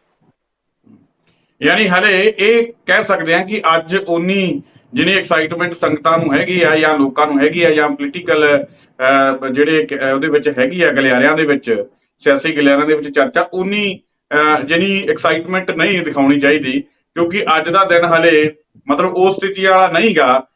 ਯਾਨੀ ਹਲੇ ਇਹ ਕਹਿ ਸਕਦੇ ਆ ਕਿ ਅੱਜ ਉਨੀ ਜਿਹਨੀ ਐਕਸਾਈਟਮੈਂਟ ਸੰਗਤਾਂ ਨੂੰ ਹੈਗੀ ਆ ਜਾਂ ਲੋਕਾਂ ਨੂੰ ਹੈਗੀ ਆ ਜਾਂ ਪੋਲੀਟੀਕਲ ਜਿਹੜੇ ਉਹਦੇ ਵਿੱਚ ਹੈਗੀ ਆ ਗਲਿਆਰਿਆਂ ਦੇ ਵਿੱਚ ਸਿਆਸੀ ਗਲਿਆਰਿਆਂ ਦੇ ਵਿੱਚ ਚਰਚਾ ਉਨੀ ਜਿਹਨੀ ਐਕਸਾਈਟਮੈਂਟ ਨਹੀਂ ਦਿਖਾਉਣੀ ਚਾਹੀਦੀ ਕਿਉਂਕਿ ਅੱਜ ਦਾ ਦਿਨ ਹਲੇ ਮਤਲਬ ਉਸ ਸਥਿਤੀ ਵਾਲਾ ਨਹੀਂਗਾ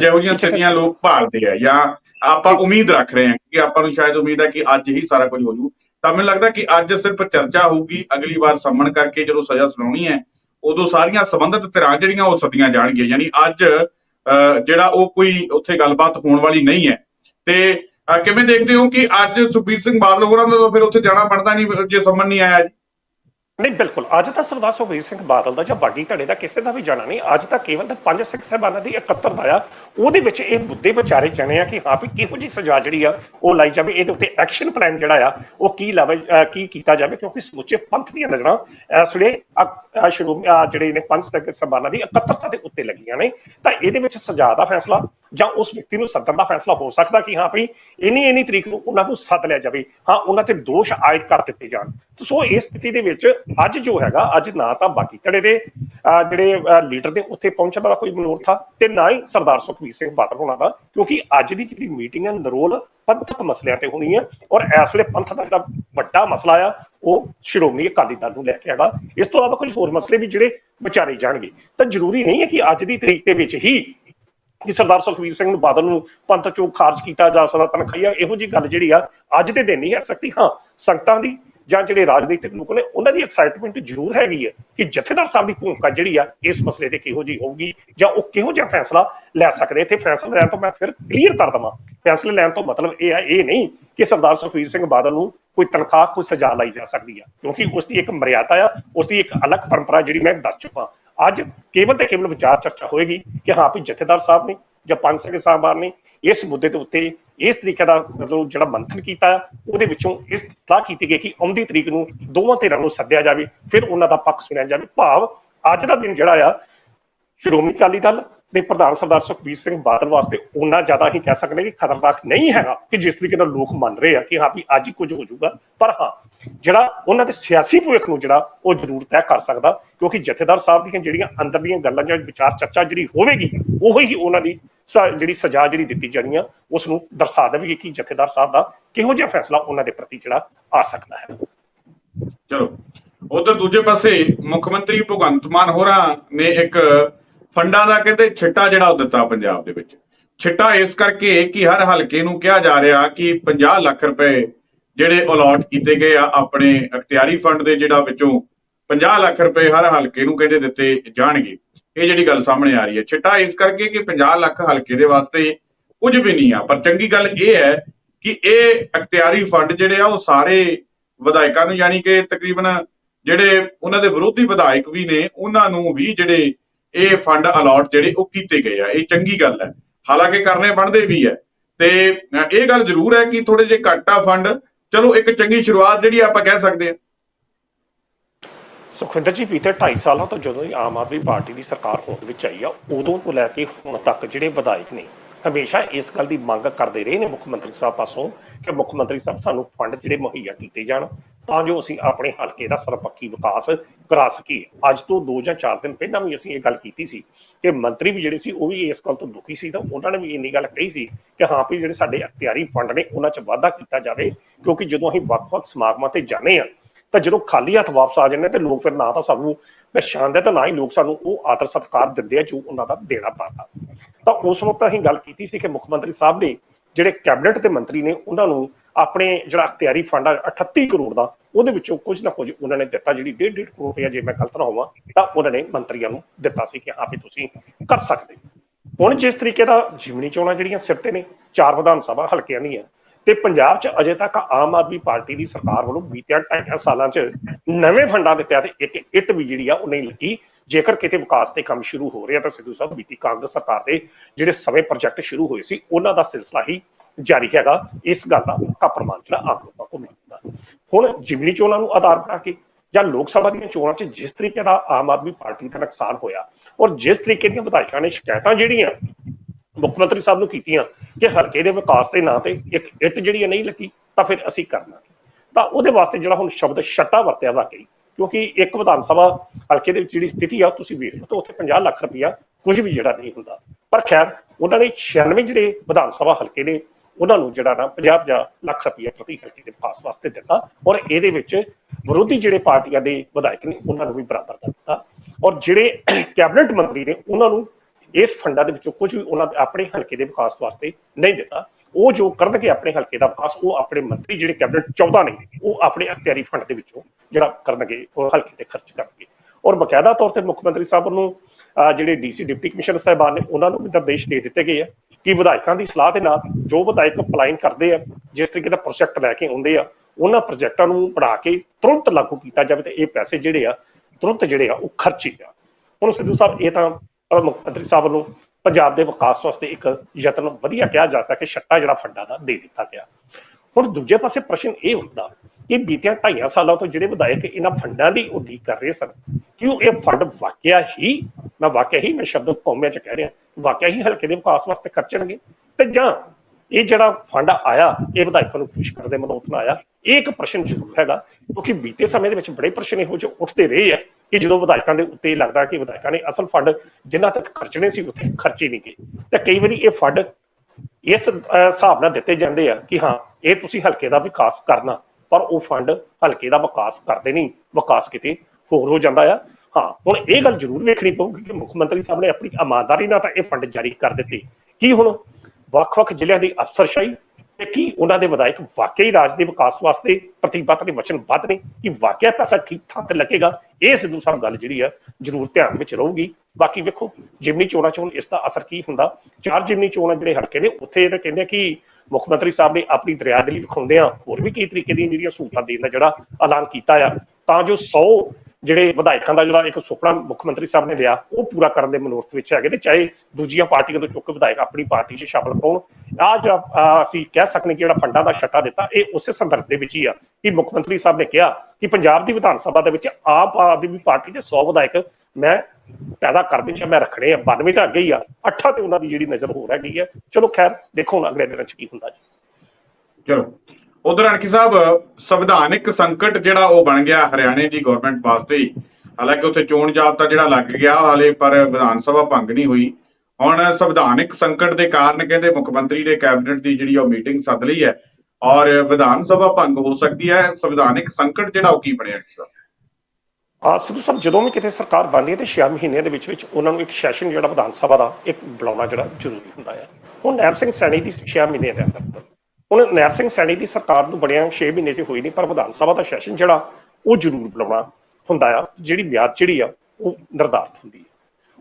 ਜਿਹੋ ਜਿਹੀਆਂ ਸਥਿਤੀਆਂ ਲੋਕ ਭਾਲਦੇ ਆ ਜਾਂ ਆਪਾਂ ਉਮੀਦ ਰੱਖ ਰਹੇ ਹਾਂ ਕਿ ਆਪਾਂ ਨੂੰ ਸ਼ਾਇਦ ਉਮੀਦ ਹੈ ਕਿ ਅੱਜ ਹੀ ਸਾਰਾ ਕੁਝ ਹੋ ਜੂ। ਤਾਂ ਮੈਨੂੰ ਲੱਗਦਾ ਕਿ ਅੱਜ ਸਿਰਫ ਚਰਚਾ ਹੋਊਗੀ ਅਗਲੀ ਵਾਰ ਸੰਮਣ ਕਰਕੇ ਜਦੋਂ ਸਜ਼ਾ ਸੁਣਾਉਣੀ ਹੈ ਉਦੋਂ ਸਾਰੀਆਂ ਸੰਬੰਧਿਤ ਧਿਰਾਂ ਜਿਹੜੀਆਂ ਉਹ ਸੱਦੀਆਂ ਜਾਣਗੀਆਂ। ਯਾਨੀ ਅੱਜ ਅਹ, ਜਿਹੜਾ ਉਹ ਕੋਈ ਉੱਥੇ ਗੱਲਬਾਤ ਹੋਣ ਵਾਲੀ ਨਹੀਂ ਹੈ। ਤੇ ਅਹ, ਕਿਵੇਂ ਦੇਖਦੇ ਹੋ ਕਿ ਅੱਜ ਸੁਖਬੀਰ ਸਿੰਘ ਬਾਦਲ ਹੋਰਾਂ ਦਾ ਤਾਂ ਫਿਰ ਉੱਥੇ ਜਾਣਾ ਬਣਦਾ ਨਹੀਂ ਜੇ ਸੰਮਨ ਨਹੀਂ ਆਇਆ ਜੀ? ਨਹੀਂ, ਬਿਲਕੁਲ। ਅੱਜ ਤਾਂ ਸਰਦਾਰ ਸੁਖਬੀਰ ਸਿੰਘ ਬਾਦਲ ਦਾ ਜਾਂ ਬਾਗੀ ਧੜੇ ਦਾ ਕਿਸੇ ਦਾ ਵੀ ਜਾਣਾ ਨਹੀਂ। ਅੱਜ ਤਾਂ ਕੇਵਲ ਤਾਂ ਪੰਜ ਸਿੱਖ ਸਾਹਿਬਾਨਾਂ ਦੀ ਇਕੱਤਰਤਾ ਆ। ਉਹਦੇ ਵਿੱਚ ਇਹ ਮੁੱਦੇ ਵਿਚਾਰੇ ਜਾਣੇ ਆ ਕਿ ਹਾਂ ਵੀ ਕਿਹੋ ਜੀ ਸਜ਼ਾ ਜਿਹੜੀ ਆ, ਉਹ ਲਾਈ ਜਾਵੇ। ਇਹਦੇ ਉੱਤੇ ਐਕਸ਼ਨ ਪਲਾਨ ਜਿਹੜਾ ਆ, ਉਹ ਕੀ ਲਾਵੇ ਕੀ ਕੀਤਾ ਜਾਵੇ, ਕਿਉਂਕਿ ਸਮੁੱਚੇ ਪੰਥ ਦੀਆਂ ਨਜ਼ਰਾਂ ਇਸ ਵੇਲੇ ਅ- ਸ਼ੁਰੂ ਜਿਹੜੇ ਨੇ ਪੰਜ ਸਿੱਖ ਸਾਹਿਬਾਨਾਂ ਦੀ ਇਕੱਤਰਤਾ ਦੇ ਉੱਤੇ ਲੱਗੀਆਂ ਨੇ। ਤਾਂ ਇਹਦੇ ਵਿੱਚ ਸਜ਼ਾ ਦਾ ਫੈਸਲਾ ਜਾਂ ਉਸ ਵਿਅਕਤੀ ਨੂੰ ਸੱਦਣ ਦਾ ਫੈਸਲਾ ਹੋ ਸਕਦਾ ਕਿ ਹਾਂ ਭਈ ਇੰਨੀ ਇੰਨੀ ਤਰੀਕ ਨੂੰ ਉਹਨਾਂ ਨੂੰ ਸੱਦ ਲਿਆ ਜਾਵੇ ਹਾਂ ਉਹਨਾਂ ਤੇ ਦੋਸ਼ ਆਇਦ ਕਰ ਦਿੱਤੇ ਜਾਣ। ਸੋ ਇਸ ਸਥਿਤੀ ਦੇ ਵਿੱਚ ਅੱਜ ਜੋ ਹੈਗਾ ਅੱਜ ਨਾ ਤਾਂ ਬਾਕੀ ਧੜੇ ਦੇ ਅਹ, ਜਿਹੜੇ ਲੀਡਰ ਦੇ ਉੱਥੇ ਪਹੁੰਚਣ ਵਾਲਾ ਕੋਈ ਮਨੋਰਥ ਆ ਤੇ ਨਾ ਹੀ ਸਰਦਾਰ ਸੁਖਬੀਰ ਸਿੰਘ ਬਾਦਲ ਹੋਣਾ ਦਾ ਕਿਉਂਕਿ ਅੱਜ ਦੀ ਜਿਹੜੀ ਮੀਟਿੰਗ ਹੈ ਨਰੋਲ ਪੰਥਕ ਮਸਲਿਆਂ ਤੇ ਹੋਣੀ ਹੈ ਔਰ ਇਸ ਵੇਲੇ ਪੰਥ ਦਾ ਜਿਹੜਾ ਵੱਡਾ ਮਸਲਾ ਆ ਉਹ ਸ਼੍ਰੋਮਣੀ ਅਕਾਲੀ ਦਲ ਨੂੰ ਲੈ ਕੇ ਹੈਗਾ। ਇਸ ਤੋਂ ਇਲਾਵਾ ਕੁਝ ਹੋਰ ਮਸਲੇ ਵੀ ਜਿਹੜੇ ਵਿਚਾਰੇ ਜਾਣਗੇ। ਤਾਂ ਜ਼ਰੂਰੀ ਨਹੀਂ ਹੈ ਕਿ ਅੱਜ ਦੀ ਤਰੀਕ ਦੇ ਵਿੱਚ ਹੀ ਕਿ ਸਰਦਾਰ ਸੁਖਬੀਰ ਸਿੰਘ ਨੂੰ ਬਾਦਲ ਨੂੰ ਪੰਥ ਚੋਂ ਖਾਰਜ ਕੀਤਾ ਜਾ ਸਕਦਾ ਤਨਖਾਹੀਆ ਇਹੋ ਜੀ ਗੱਲ ਜਿਹੜੀ ਆ, ਅੱਜ ਦੇ ਦਿਨ ਨਹੀਂ ਹੈ ਸਕਦੀ ਹਾਂ, ਸੰਗਤਾਂ ਦੀ ਜਾਂ ਜਿਹੜੇ ਰਾਜਨੀਤਿਕ ਲੋਕ ਨੇ, ਉਹਨਾਂ ਦੀ ਐਕਸਾਈਟਮੈਂਟ ਜ਼ਰੂਰ ਹੈਗੀ ਹੈ ਕਿ ਜਥੇਦਾਰ ਸਾਹਿਬ ਦੀ ਭੂਮਿਕਾ ਜਿਹੜੀ ਆ, ਇਸ ਮਸਲੇ ਤੇ ਕਿਹੋ ਜੀ ਹੋਊਗੀ ਜਾਂ ਉਹ ਕਿਹੋ ਜਿਹਾ ਫੈਸਲਾ ਲੈ ਸਕਦੇ ਇੱਥੇ ਫੈਸਲਾ ਲੈਣ ਤੋਂ ਮੈਂ ਫਿਰ ਕਲੀਅਰ ਕਰ ਦਵਾਂ। ਫੈਸਲੇ ਲੈਣ ਤੋਂ ਮਤਲਬ ਇਹ ਆ, ਇਹ ਨਹੀਂ ਕਿ ਸਰਦਾਰ ਸੁਖਬੀਰ ਸਿੰਘ ਬਾਦਲ ਨੂੰ ਕੋਈ ਤਨਖਾਹ, ਕੋਈ ਸਜ਼ਾ ਲਈ ਜਾ ਸਕਦੀ ਆ। ਕਿਉਂਕਿ ਉਸ ਦੀ ਇੱਕ ਮਰਿਆਦਾ ਆ, ਉਸ ਦੀ ਇੱਕ ਅਲੱਗ ਪਰੰਪਰਾ ਜਿਹੜੀ ਮੈਂ ਦੱਸ ਚੁੱਕਾ। ਅੱਜ ਕੇਵਲ ਤੇ ਕੇਵਲ ਵਿਚਾਰ ਚਰਚਾ ਹੋਏਗੀ ਕਿ ਹਾਂ ਵੀ ਜਥੇਦਾਰ ਸਾਹਿਬ ਨੇ ਜਾਂ ਪੰਜ ਸਿੰਘ ਸਾਹਿਬਾਨ ਨੇ ਇਸ ਮੁੱਦੇ ਦੇ ਉੱਤੇ ਇਸ ਤਰੀਕੇ ਦਾ ਮਤਲਬ ਜਿਹੜਾ ਮੰਥਨ ਕੀਤਾ, ਉਹਦੇ ਵਿੱਚੋਂ ਇਸ ਸਲਾਹ ਕੀਤੀ ਗਈ ਕਿ ਆਉਂਦੀ ਤਰੀਕ ਨੂੰ ਦੋਵਾਂ ਧਿਰਾਂ ਨੂੰ ਸੱਦਿਆ ਜਾਵੇ, ਫਿਰ ਉਹਨਾਂ ਦਾ ਪੱਖ ਸੁਣਿਆ ਜਾਵੇ। ਭਾਵ ਅੱਜ ਦਾ ਦਿਨ ਜਿਹੜਾ ਆ, ਸ਼੍ਰੋਮਣੀ ਅਕਾਲੀ ਦਲ ਦੇ ਪ੍ਰਧਾਨ ਸਰਦਾਰ ਸੁਖਬੀਰ ਸਿੰਘ ਬਾਦਲ ਵਾਸਤੇ ਉਹਨਾਂ ਜ਼ਿਆਦਾ ਹੀ ਕਹਿ ਸਕਦੇ ਕਿ ਖਤਰਨਾਕ ਨਹੀਂ ਹੈਗਾ ਕਿ ਜਿਸ ਤਰੀਕੇ ਨਾਲ ਲੋਕ ਮੰਨ ਰਹੇ ਆ ਕਿ ਹਾਂ ਵੀ ਅੱਜ ਹੀ ਕੁਝ ਹੋ ਜਾਊਗਾ। ਪਰ ਹਾਂ, ਜਿਹੜਾ ਉਹਨਾਂ ਦੇ ਸਿਆਸੀ ਭਵਿੱਖ ਨੂੰ ਜਿਹੜਾ ਉਹ ਜ਼ਰੂਰ ਤੈਅ ਕਰ ਸਕਦਾ ਕਿਉਂਕਿ ਜਥੇਦਾਰ ਸਾਹਿਬ ਦੀਆਂ ਜਿਹੜੀਆਂ ਅੰਦਰ ਦੀਆਂ ਗੱਲਾਂ ਜਾਂ ਵਿਚਾਰ ਚਰਚਾ ਜਿਹੜੀ ਹੋਵੇਗੀ, ਉਹ ਹੀ ਉਹਨਾਂ ਦੀ ਸ- ਜਿਹੜੀ ਸਜ਼ਾ ਜਿਹੜੀ ਦਿੱਤੀ ਜਾਣੀ ਆ ਉਸ ਨੂੰ ਦਰਸਾ ਦੇਵੇਗੀ ਕਿ ਜਥੇਦਾਰ ਸਾਹਿਬ ਦਾ ਕਿਹੋ ਜਿਹਾ ਫੈਸਲਾ ਉਹਨਾਂ ਦੇ ਪ੍ਰਤੀ ਜਿਹੜਾ ਆ ਸਕਦਾ ਹੈ। ਚਲੋ, ਉਧਰ ਦੂਜੇ ਪਾਸੇ ਮੁੱਖ ਮੰਤਰੀ ਭਗਵੰਤ ਮਾਨ ਹੋਰਾਂ ਨੇ ਇੱਕ ਫੰਡਾਂ ਦਾ ਕਹਿੰਦੇ ਛਿੱਟਾ ਜਿਹੜਾ ਉਹ ਦਿੱਤਾ ਪੰਜਾਬ ਦੇ ਵਿੱਚ। ਛਿੱਟਾ ਇਸ ਕਰਕੇ ਕਿ ਹਰ ਹਲਕੇ ਨੂੰ ਕਿਹਾ ਜਾ ਰਿਹਾ ਕਿ 50 ਲੱਖ ਰੁਪਏ ਜਿਹੜੇ ਅਲਾਟ ਕੀਤੇ ਗਏ ਆ ਆਪਣੇ ਅਖਤਿਆਰੀ ਫੰਡ ਦੇ ਜਿਹੜਾ ਵਿੱਚੋਂ 50 ਲੱਖ ਰੁਪਏ ਹਰ ਹਲਕੇ ਨੂੰ ਕਹਿੰਦੇ ਦਿੱਤੇ ਜਾਣਗੇ। ਇਹ ਜਿਹੜੀ ਗੱਲ ਸਾਹਮਣੇ ਆ ਰਹੀ ਹੈ। ਛਿੱਟਾ ਇਸ ਕਰਕੇ ਕਿ 50 ਲੱਖ ਹਲਕੇ ਦੇ ਵਾਸਤੇ ਕੁਝ ਵੀ ਨਹੀਂ ਆ। ਪਰ ਚੰਗੀ ਗੱਲ ਇਹ ਹੈ ਕਿ ਇਹ ਅਖਤਿਆਰੀ ਫੰਡ ਜਿਹੜੇ ਆ ਉਹ ਸਾਰੇ ਵਿਧਾਇਕਾਂ ਨੂੰ, ਯਾਨੀ ਕਿ ਤਕਰੀਬਨ ਜਿਹੜੇ ਉਹਨਾਂ ਦੇ ਵਿਰੋਧੀ ਵਿਧਾਇਕ ਵੀ ਨੇ, ਉਹਨਾਂ ਨੂੰ ਵੀ ਜਿਹੜੇ ਇਹ ਫੰਡ ਅਲਾਟ ਜਿਹੜੇ ਉਹ ਕੀਤੇ ਗਏ ਆ, ਇਹ ਚੰਗੀ ਗੱਲ ਹੈ। ਹਾਲਾਂਕਿ ਕਰਨੇ ਬਣਦੇ ਵੀ ਹੈ। ਤੇ ਇਹ ਗੱਲ ਜ਼ਰੂਰ ਹੈ ਕਿ ਥੋੜੇ ਜਿਹੇ ਘੱਟ ਫੰਡ ਚਲੋ, ਇੱਕ ਚੰਗੀ ਸ਼ੁਰੂਆਤ ਜਿਹੜੀ ਆਪਾਂ ਕਹਿ ਸਕਦੇ ਹਾਂ। ਸੁਖਵਿੰਦਰ ਜੀ, ਬੀਤੇ 2.5 ਸਾਲਾਂ ਤੋਂ ਜਦੋਂ ਦੀ ਆਮ ਆਦਮੀ ਪਾਰਟੀ ਦੀ ਸਰਕਾਰ ਹੋਂਦ ਵਿੱਚ ਆਈ ਆ, ਉਦੋਂ ਤੋਂ ਲੈ ਕੇ ਹੁਣ ਤੱਕ ਜਿਹੜੇ ਵਿਧਾਇਕ ਨੇ, ਹਮੇਸ਼ਾ ਇਸ ਗੱਲ ਦੀ ਮੰਗ ਕਰਦੇ ਰਹੇ ਨੇ ਮੁੱਖ ਮੰਤਰੀ ਸਾਹਿਬ ਪਾਸੋਂ ਕਿ ਮੁੱਖ ਮੰਤਰੀ ਸਾਹਿਬ ਸਾਨੂੰ ਫੰਡ ਜਿਹੜੇ ਮੁਹੱਈਆ ਕੀਤੇ ਜਾਣ, ਤਾਂ ਜੋ ਅਸੀਂ ਆਪਣੇ ਹਲਕੇ ਦਾ ਸਰਪੱਖੀ ਵਿਕਾਸ ਕਰਾ ਸਕੀਏ। ਅੱਜ ਤੋਂ 2 ਜਾਂ 4 ਦਿਨ ਪਹਿਲਾਂ ਵੀ ਅਸੀਂ ਇਹ ਗੱਲ ਕੀਤੀ ਸੀ ਕਿ ਮੰਤਰੀ ਵੀ ਜਿਹੜੇ ਸੀ, ਉਹ ਵੀ ਇਸ ਗੱਲ ਤੋਂ ਦੁਖੀ ਸੀ ਤਾਂ ਉਹਨਾਂ ਨੇ ਵੀ ਇੰਨੀ ਗੱਲ ਕਹੀ ਸੀ ਕਿ ਹਾਂ ਵੀ ਜਿਹੜੇ ਸਾਡੇ ਅਖਤਿਆਰੀ ਫੰਡ ਨੇ, ਉਹਨਾਂ 'ਚ ਵਾਧਾ ਕੀਤਾ ਜਾਵੇ, ਕਿਉਂਕਿ ਜਦੋਂ ਅਸੀਂ ਵੱਖ-ਵੱਖ ਸਮਾਗਮਾਂ ਤੇ ਜਾਂਦੇ ਆ ਤਾਂ ਜਦੋਂ ਖਾਲੀ ਹੱਥ ਵਾਪਸ ਆ ਜਾਂਦੇ ਤੇ ਲੋਕ ਫਿਰ ਨਾ ਤਾਂ ਸਾਨੂੰ ਪਛਾਣਦੇ ਤਾਂ ਨਾ ਹੀ ਲੋਕ ਸਾਨੂੰ ਉਹ ਆਦਰ ਸਤਿਕਾਰ ਦਿੰਦੇ ਆ ਜੋ ਉਹਨਾਂ ਦਾ ਦੇਣਾ ਪਾਤਾ ਤਾਂ ਉਸ ਵਕਤ ਅਸੀਂ ਗੱਲ ਕੀਤੀ ਸੀ ਕਿ ਮੁੱਖ ਮੰਤਰੀ ਸਾਹਿਬ ਨੇ ਜਿਹੜੇ ਕੈਬਨਿਟ ਦੇ ਮੰਤਰੀ ਨੇ, ਉਹਨਾਂ ਨੂੰ ਆਪਣੇ ਜਿਹੜਾ ਅਖਤਿਆਰੀ ਫੰਡ ਆ 38 ਕਰੋੜ ਦਾ, ਉਹਦੇ ਵਿੱਚੋਂ ਕੁਝ ਨਾ ਕੁਝ ਉਹਨਾਂ ਨੇ ਦਿੱਤਾ, ਜਿਹੜੀ 1.5 ਕਰੋੜ ਰੁਪਇਆ ਜੇ ਮੈਂ ਗਲਤ ਨਾ ਹੋਵਾਂ, ਤਾਂ ਉਹਨਾਂ ਨੇ ਮੰਤਰੀਆਂ ਨੂੰ ਦਿੱਤਾ ਸੀ ਕਿ ਹਾਂ ਵੀ ਤੁਸੀਂ ਕਰ ਸਕਦੇ ਹੁਣ ਜਿਸ ਤਰੀਕੇ ਦਾ ਜਿਮਨੀ ਚੋਣਾਂ ਜਿਹੜੀਆਂ ਸਿਰ ਤੇ ਨੇ, ਚਾਰ ਵਿਧਾਨ ਸਭਾ ਹਲਕਿਆਂ ਦੀਆਂ, ਤੇ ਪੰਜਾਬ 'ਚ ਅਜੇ ਤੱਕ ਆਮ ਆਦਮੀ ਪਾਰਟੀ ਦੀ ਸਰਕਾਰ ਵੱਲੋਂ ਬੀਤਿਆਂ ਢਾਈਆਂ ਸਾਲਾਂ 'ਚ ਨਵੇਂ ਫੰਡਾਂ ਦੇ ਤਹਿਤ ਇੱਕ ਇੱਟ ਵੀ ਜਿਹੜੀ ਆ, ਉਹ ਨਹੀਂ ਲੱਗੀ। ਜੇਕਰ ਕਿਤੇ ਵਿਕਾਸ ਦੇ ਕੰਮ ਸ਼ੁਰੂ ਹੋ ਰਿਹਾ ਤਾਂ ਸਿੱਧੂ ਸਾਹਿਬ, ਬੀਤੀ ਕਾਂਗਰਸ ਸਰਕਾਰ ਦੇ ਜਿਹੜੇ ਸਵੇ ਪ੍ਰੋਜੈਕਟ ਸ਼ੁਰੂ ਹੋਏ ਸੀ, ਉਹਨਾਂ ਦਾ ਸਿਲਸਿਲਾ ਹੀ ਜਾਰੀ ਹੈਗਾ। ਇਸ ਗੱਲ ਦਾ ਪੱਕਾ ਪ੍ਰਮਾਣ ਜਿਹੜਾ ਆਮ ਲੋਕਾਂ ਕੋਲ ਮਿਲਦਾ ਹੁਣ ਜਿਮਨੀ ਚੋਣਾਂ ਨੂੰ ਆਧਾਰ ਬਣਾ ਕੇ ਜਾਂ ਲੋਕ ਸਭਾ ਦੀਆਂ ਚੋਣਾਂ 'ਚ ਜਿਸ ਤਰੀਕੇ ਦਾ ਆਮ ਆਦਮੀ ਪਾਰਟੀ ਦਾ ਨੁਕਸਾਨ ਹੋਇਆ ਔਰ ਜਿਸ ਤਰੀਕੇ ਦੀਆਂ ਵਿਧਾਇਕਾਂ ਨੇ ਸ਼ਿਕਾਇਤਾਂ ਜਿਹੜੀਆਂ ਮੁੱਖ ਮੰਤਰੀ ਸਾਹਿਬ ਨੂੰ ਕੀਤੀਆਂ ਕਿ ਹਲਕੇ ਦੇ ਵਿਕਾਸ ਦੇ ਨਾਂ ਤੇ ਇੱਕ ਇੱਟ ਜਿਹੜੀ ਹੈ ਨਹੀਂ ਲੱਗੀ, ਤਾਂ ਫਿਰ ਅਸੀਂ ਕਰਨਾ ਤਾਂ ਉਹਦੇ ਵਾਸਤੇ ਜਿਹੜਾ ਹੁਣ ਸ਼ਬਦ ਛੱਟਾ ਵਰਤਿਆ ਵਾਕਈ ਕਿਉਂਕਿ ਇੱਕ ਵਿਧਾਨ ਸਭਾ ਹਲਕੇ ਦੇ ਵਿੱਚ ਜਿਹੜੀ ਸਥਿਤੀ ਆ, ਤੁਸੀਂ ਵੇਖ ਲਓ ਤਾਂ ਉੱਥੇ 50 ਲੱਖ ਰੁਪਇਆ ਕੁਝ ਵੀ ਜਿਹੜਾ ਨਹੀਂ ਹੁੰਦਾ। ਪਰ ਖੈਰ, ਉਹਨਾਂ ਨੇ 96 ਜਿਹੜੇ ਵਿਧਾਨ ਸਭਾ ਹਲਕੇ ਨੇ, ਉਹਨਾਂ ਨੂੰ ਜਿਹੜਾ ਨਾ 50 50 ਲੱਖ ਰੁਪਇਆ ਪ੍ਰਤੀ ਹਲਕੇ ਦੇ ਵਿਕਾਸ ਵਾਸਤੇ ਦਿੱਤਾ ਔਰ ਇਹਦੇ ਵਿੱਚ ਵਿਰੋਧੀ ਜਿਹੜੇ ਪਾਰਟੀਆਂ ਦੇ ਵਿਧਾਇਕ ਨੇ, ਉਹਨਾਂ ਨੂੰ ਵੀ ਬਰਾਬਰ ਦਾ ਦਿੱਤਾ। ਔਰ ਜਿਹੜੇ ਕੈਬਨਿਟ ਮੰਤਰੀ ਨੇ, ਉਹਨਾਂ ਨੂੰ ਇਸ ਫੰਡਾਂ ਦੇ ਵਿੱਚੋਂ ਕੁਝ ਵੀ ਉਹਨਾਂ ਦੇ ਆਪਣੇ ਹਲਕੇ ਦੇ ਵਿਕਾਸ ਵਾਸਤੇ ਨਹੀਂ ਦਿੱਤਾ। ਉਹ ਜੋ ਕਰਨਗੇ ਆਪਣੇ ਹਲਕੇ ਦਾ ਵਿਕਾਸ, ਉਹ ਆਪਣੇ ਮੰਤਰੀ ਜਿਹੜੇ ਕੈਬਨਿਟ 14 ਨੇ ਉਹ ਆਪਣੇ ਅਖਤਿਆਰੀ ਫੰਡ ਦੇ ਵਿੱਚੋਂ ਜਿਹੜਾ ਕਰਨਗੇ, ਉਹ ਹਲਕੇ ਤੇ ਖਰਚ ਕਰਨਗੇ। ਔਰ ਬਕਾਇਦਾ ਤੌਰ ਤੇ ਮੁੱਖ ਮੰਤਰੀ ਸਾਹਿਬ ਨੂੰ ਅਹ ਜਿਹੜੇ ਡੀਸੀ ਡਿਪਟੀ ਕਮਿਸ਼ਨਰ ਸਾਹਿਬਾਨ ਨੇ, ਉਹਨਾਂ ਨੂੰ ਵੀ ਨਿਰਦੇਸ਼ ਦੇ ਦਿੱਤੇ ਗਏ ਆ ਕਿ ਵਿਧਾਇਕਾਂ ਦੀ ਸਲਾਹ ਦੇ ਨਾਲ ਜੋ ਵਿਧਾਇਕ ਅਪਲਾਈਨ ਕਰਦੇ ਆ, ਜਿਸ ਤਰੀਕੇ ਦਾ ਪ੍ਰੋਜੈਕਟ ਲੈ ਕੇ ਆਉਂਦੇ ਆ, ਉਹਨਾਂ ਪ੍ਰੋਜੈਕਟਾਂ ਨੂੰ ਪੜਾ ਕੇ ਤੁਰੰਤ ਲਾਗੂ ਕੀਤਾ ਜਾਵੇ ਤੇ ਇਹ ਪੈਸੇ ਜਿਹੜੇ ਆ, ਤੁਰੰਤ ਜਿਹੜੇ ਆ, ਉਹ ਖਰਚੇ ਜਾ ਹੁਣ ਸਿੱਧੂ ਸਾਹਿਬ, ਇਹ ਤਾਂ ਅਹ ਮੁੱਖ ਮੰਤਰੀ ਸਾਹਿਬ ਨੂੰ ਪੰਜਾਬ ਦੇ ਵਿਕਾਸ ਵਾਸਤੇ ਇੱਕ ਯਤਨ ਵਧੀਆ ਕਿਹਾ ਜਾ ਸਕਦਾ ਛੱਟਾ ਜਿਹੜਾ ਫੰਡਾਂ ਦਾ ਦੇ ਦਿੱਤਾ ਗਿਆ। ਹੁਣ ਦੂਜੇ ਪਾਸੇ ਪ੍ਰਸ਼ਨ ਇਹ ਹੁੰਦਾ ਕਿ ਬੀਤਿਆਂ ਢਾਈਆਂ ਸਾਲਾਂ ਤੋਂ ਜਿਹੜੇ ਵਿਧਾਇਕ ਇਹਨਾਂ ਫੰਡਾਂ ਦੀ ਉਡੀਕ ਕਰ ਰਹੇ ਸਨ ਕਿ ਇਹ ਫੰਡ ਵਾਕਿਆ ਹੀ, ਮੈਂ ਵਾਕਿਆ ਹੀ, ਮੈਂ ਸ਼ਬਦ ਕੌਮਿਆਂ ਚ ਕਹਿ ਰਿਹਾ, ਵਾਕਿਆ ਹੀ ਹਲਕੇ ਦੇ ਵਿਕਾਸ ਵਾਸਤੇ ਖਰਚਣਗੇ? ਤੇ ਜਾਂ ਇਹ ਜਿਹੜਾ ਫੰਡ ਆਇਆ, ਇਹ ਵਿਧਾਇਕਾਂ ਨੂੰ ਖੁਸ਼ ਕਰਦੇ ਮਨੋਰਥ ਨਾਲ ਆਇਆ, ਇਹ ਇੱਕ ਪ੍ਰਸ਼ਨ ਜ਼ਰੂਰ ਹੈਗਾ, ਕਿਉਂਕਿ ਬੀਤੇ ਸਮੇਂ ਦੇ ਵਿੱਚ ਬੜੇ ਪ੍ਰਸ਼ਨ ਇਹੋ ਜਿਹੇ ਉੱਠਦੇ ਰਹੇ ਆ। ਕਿ ਜਦੋਂ ਵਿਧਾਇਕਾਂ ਦੇ ਉੱਤੇ ਲੱਗਦਾ ਕਿ ਵਿਧਾਇਕਾਂ ਨੇ ਅਸਲ ਫੰਡ ਜਿੰਨਾ ਤੱਕ ਖਰਚਣੇ ਸੀ ਉੱਥੇ ਖਰਚੇ ਨਹੀਂ ਗਏ। ਤੇ ਕਈ ਵਾਰੀ ਇਹ ਫੰਡ ਇਸ ਹਿਸਾਬ ਨਾਲ ਦਿੱਤੇ ਜਾਂਦੇ ਆ ਕਿ ਹਾਂ, ਇਹ ਤੁਸੀਂ ਹਲਕੇ ਦਾ ਵਿਕਾਸ ਕਰਨਾ, ਪਰ ਉਹ ਫੰਡ ਹਲਕੇ ਦਾ ਵਿਕਾਸ ਕਰਦੇ ਨਹੀਂ, ਵਿਕਾਸ ਕਿਤੇ ਹੋਰ ਹੋ ਜਾਂਦਾ ਆ। ਹਾਂ, ਹੁਣ ਇਹ ਗੱਲ ਜ਼ਰੂਰ ਵੇਖਣੀ ਪਊਗੀ ਕਿ ਮੁੱਖ ਮੰਤਰੀ ਸਾਹਿਬ ਨੇ ਆਪਣੀ ਇਮਾਨਦਾਰੀ ਨਾਲ ਤਾਂ ਇਹ ਫੰਡ ਜਾਰੀ ਕਰ ਦਿੱਤੇ। ਕੀ ਹੁਣ ਵੱਖ-ਵੱਖ ਜ਼ਿਲ੍ਹਿਆਂ ਦੀ ਅਫਸਰਸ਼ਾਹੀ ਤੇ ਕੀ ਉਹਨਾਂ ਦੇ ਵਿਧਾਇਕ ਵਾਕਈ ਰਾਜ ਦੇ ਵਿਕਾਸ ਵਾਸਤੇ ਪ੍ਰਤੀਬੱਧ ਨੇ ਵਚਨਬੱਧ ਨੇ ਕਿ ਵਾਕਿਆ ਪੈਸਾ ਠੀਕ ਠਾਕ ਤੇ ਲੱਗੇਗਾ? ਇਹ ਸਿੱਧੂ ਸਾਹਿਬ ਗੱਲ ਜਿਹੜੀ ਆ, ਜ਼ਰੂਰ ਧਿਆਨ ਵਿੱਚ ਰਹੂਗੀ। ਬਾਕੀ ਵੇਖੋ, ਜਿਮਨੀ ਚੋਣਾਂ ਚ ਹੁਣ ਇਸ ਦਾ ਅਸਰ ਕੀ ਹੁੰਦਾ? ਚਾਰ ਜਿਮਨੀ ਚੋਣਾਂ ਜਿਹੜੇ ਹਲਕੇ ਨੇ, ਉੱਥੇ ਇਹ ਤਾਂ ਕਹਿੰਦੇ ਆ ਕਿ ਮੁੱਖ ਮੰਤਰੀ ਸਾਹਿਬ ਨੇ ਆਪਣੀ ਦਰਿਆਦਲੀ ਵਿਖਾਉਂਦੇ ਆ। ਹੋਰ ਵੀ ਕਈ ਤਰੀਕੇ ਦੀਆਂ ਜਿਹੜੀਆਂ ਸਹੂਲਤਾਂ ਦੇਣ ਦਾ ਜਿਹੜਾ ਐਲਾਨ ਕੀਤਾ ਆ। ਤਾਂ ਜੋ 100 ਜਿਹੜੇ ਵਿਧਾਇਕਾਂ ਦਾ ਜਿਹੜਾ ਇੱਕ ਸੁਪਨਾ ਮੁੱਖ ਮੰਤਰੀ ਸਾਹਿਬ ਨੇ ਲਿਆ, ਉਹ ਪੂਰਾ ਕਰਨ ਦੇ ਮਨੋਰਥ ਵਿੱਚ ਹੈਗੇ ਨੇ, ਚਾਹੇ ਦੂਜੀਆਂ ਪਾਰਟੀਆਂ ਤੋਂ ਚੁੱਕ ਵਿਧਾਇਕ ਆਪਣੀ ਪਾਰਟੀ 'ਚ ਸ਼ਾਮਲ ਹੋਣ। ਆ ਜਿਹੜਾ ਅਸੀਂ ਕਹਿ ਸਕਦੇ ਕਿ ਜਿਹੜਾ ਫੰਡਾਂ ਦਾ ਛੱਟਾ ਦਿੱਤਾ, ਇਹ ਉਸੇ ਸੰਦਰਭ ਦੇ ਵਿੱਚ ਹੀ ਆ ਕਿ ਮੁੱਖ ਮੰਤਰੀ ਸਾਹਿਬ ਨੇ ਕਿਹਾ ਕਿ ਪੰਜਾਬ ਦੀ ਵਿਧਾਨ ਸਭਾ ਦੇ ਵਿੱਚ ਆਪ ਆਦਮੀ ਪਾਰਟੀ ਦੇ 100 ਵਿਧਾਇਕ ਮੈਂ ਪੈਦਾ ਕਰਦੇ ਜਾਂ ਮੈਂ ਰੱਖਣੇ ਆ 92 ਤਾਂ ਅੱਗੇ ਹੀ ਆ, ਅੱਠਾਂ ਤੇ ਉਹਨਾਂ ਦੀ ਜਿਹੜੀ ਨਜ਼ਰ ਹੋ ਰਹੀ ਹੈ ਚਲੋ ਖੈਰ, ਦੇਖੋ ਹੁਣ ਅਗਲੇ ਦਿਨਾਂ 'ਚ ਕੀ ਹੁੰਦਾ ਜੀ। ਚਲੋ। ਉਧਰ ਅਣਕੀ ਸਾਹਿਬ, ਸੰਵਿਧਾਨਿਕ ਸੰਕਟ ਜਿਹੜਾ ਉਹ ਬਣ ਗਿਆ ਹਰਿਆਣੇ ਦੀ ਗਵਰਨਮੈਂਟ ਵਾਸਤੇ ਹੀ। ਹਾਲਾਂਕਿ ਉੱਥੇ ਚੋਣ ਜਾਬਤਾ ਜਿਹੜਾ ਲੱਗ ਗਿਆ ਹਾਲੇ, ਪਰ ਵਿਧਾਨ ਸਭਾ ਭੰਗ ਨਹੀਂ ਹੋਈ। ਹੁਣ ਸੰਵਿਧਾਨਿਕ ਸੰਕਟ ਦੇ ਕਾਰਨ ਕਹਿੰਦੇ ਮੁੱਖ ਮੰਤਰੀ ਨੇ ਕੈਬਨਿਟ ਦੀ ਜਿਹੜੀ ਉਹ ਮੀਟਿੰਗ ਸੱਦ ਲਈ ਹੈ, ਔਰ ਵਿਧਾਨ ਸਭਾ ਭੰਗ ਹੋ ਸਕਦੀ ਹੈ। ਸੰਵਿਧਾਨਿਕ ਸੰਕਟ ਜਿਹੜਾ ਉਹ ਕੀ ਬਣਿਆ ਸਾਹਿਬ? ਆ ਸਿੱਧੂ ਸਾਹਿਬ, ਜਦੋਂ ਵੀ ਕਿਤੇ ਸਰਕਾਰ ਬਣਦੀ ਹੈ ਤੇ 6 ਮਹੀਨਿਆਂ ਦੇ ਵਿੱਚ ਵਿੱਚ ਉਹਨਾਂ ਨੂੰ ਇੱਕ ਸੈਸ਼ਨ ਜਿਹੜਾ ਵਿਧਾਨ ਸਭਾ ਦਾ ਇੱਕ ਬੁਲਾਉਣਾ ਜਿਹੜਾ ਜ਼ਰੂਰੀ ਹੁੰਦਾ ਹੈ। ਹੁਣ ਨੈਬ ਸਿੰਘ ਸੈਣੀ ਦੀ 6 ਮਹੀਨਿਆਂ ਦੇ ਅੰਦਰ ਹੁਣ ਨੈਬ ਸਿੰਘ ਸੈਣੀ ਦੀ ਸਰਕਾਰ ਨੂੰ ਬਣਿਆ 6 ਮਹੀਨੇ 'ਚ ਹੋਈ ਨਹੀਂ, ਪਰ ਵਿਧਾਨ ਸਭਾ ਦਾ ਸੈਸ਼ਨ ਜਿਹੜਾ, ਉਹ ਜ਼ਰੂਰ ਬੁਲਾਉਣਾ ਹੁੰਦਾ ਆ, ਜਿਹੜੀ ਮਿਆਦ ਜਿਹੜੀ ਆ, ਉਹ ਨਿਰਧਾਰਤ ਹੁੰਦੀ ਹੈ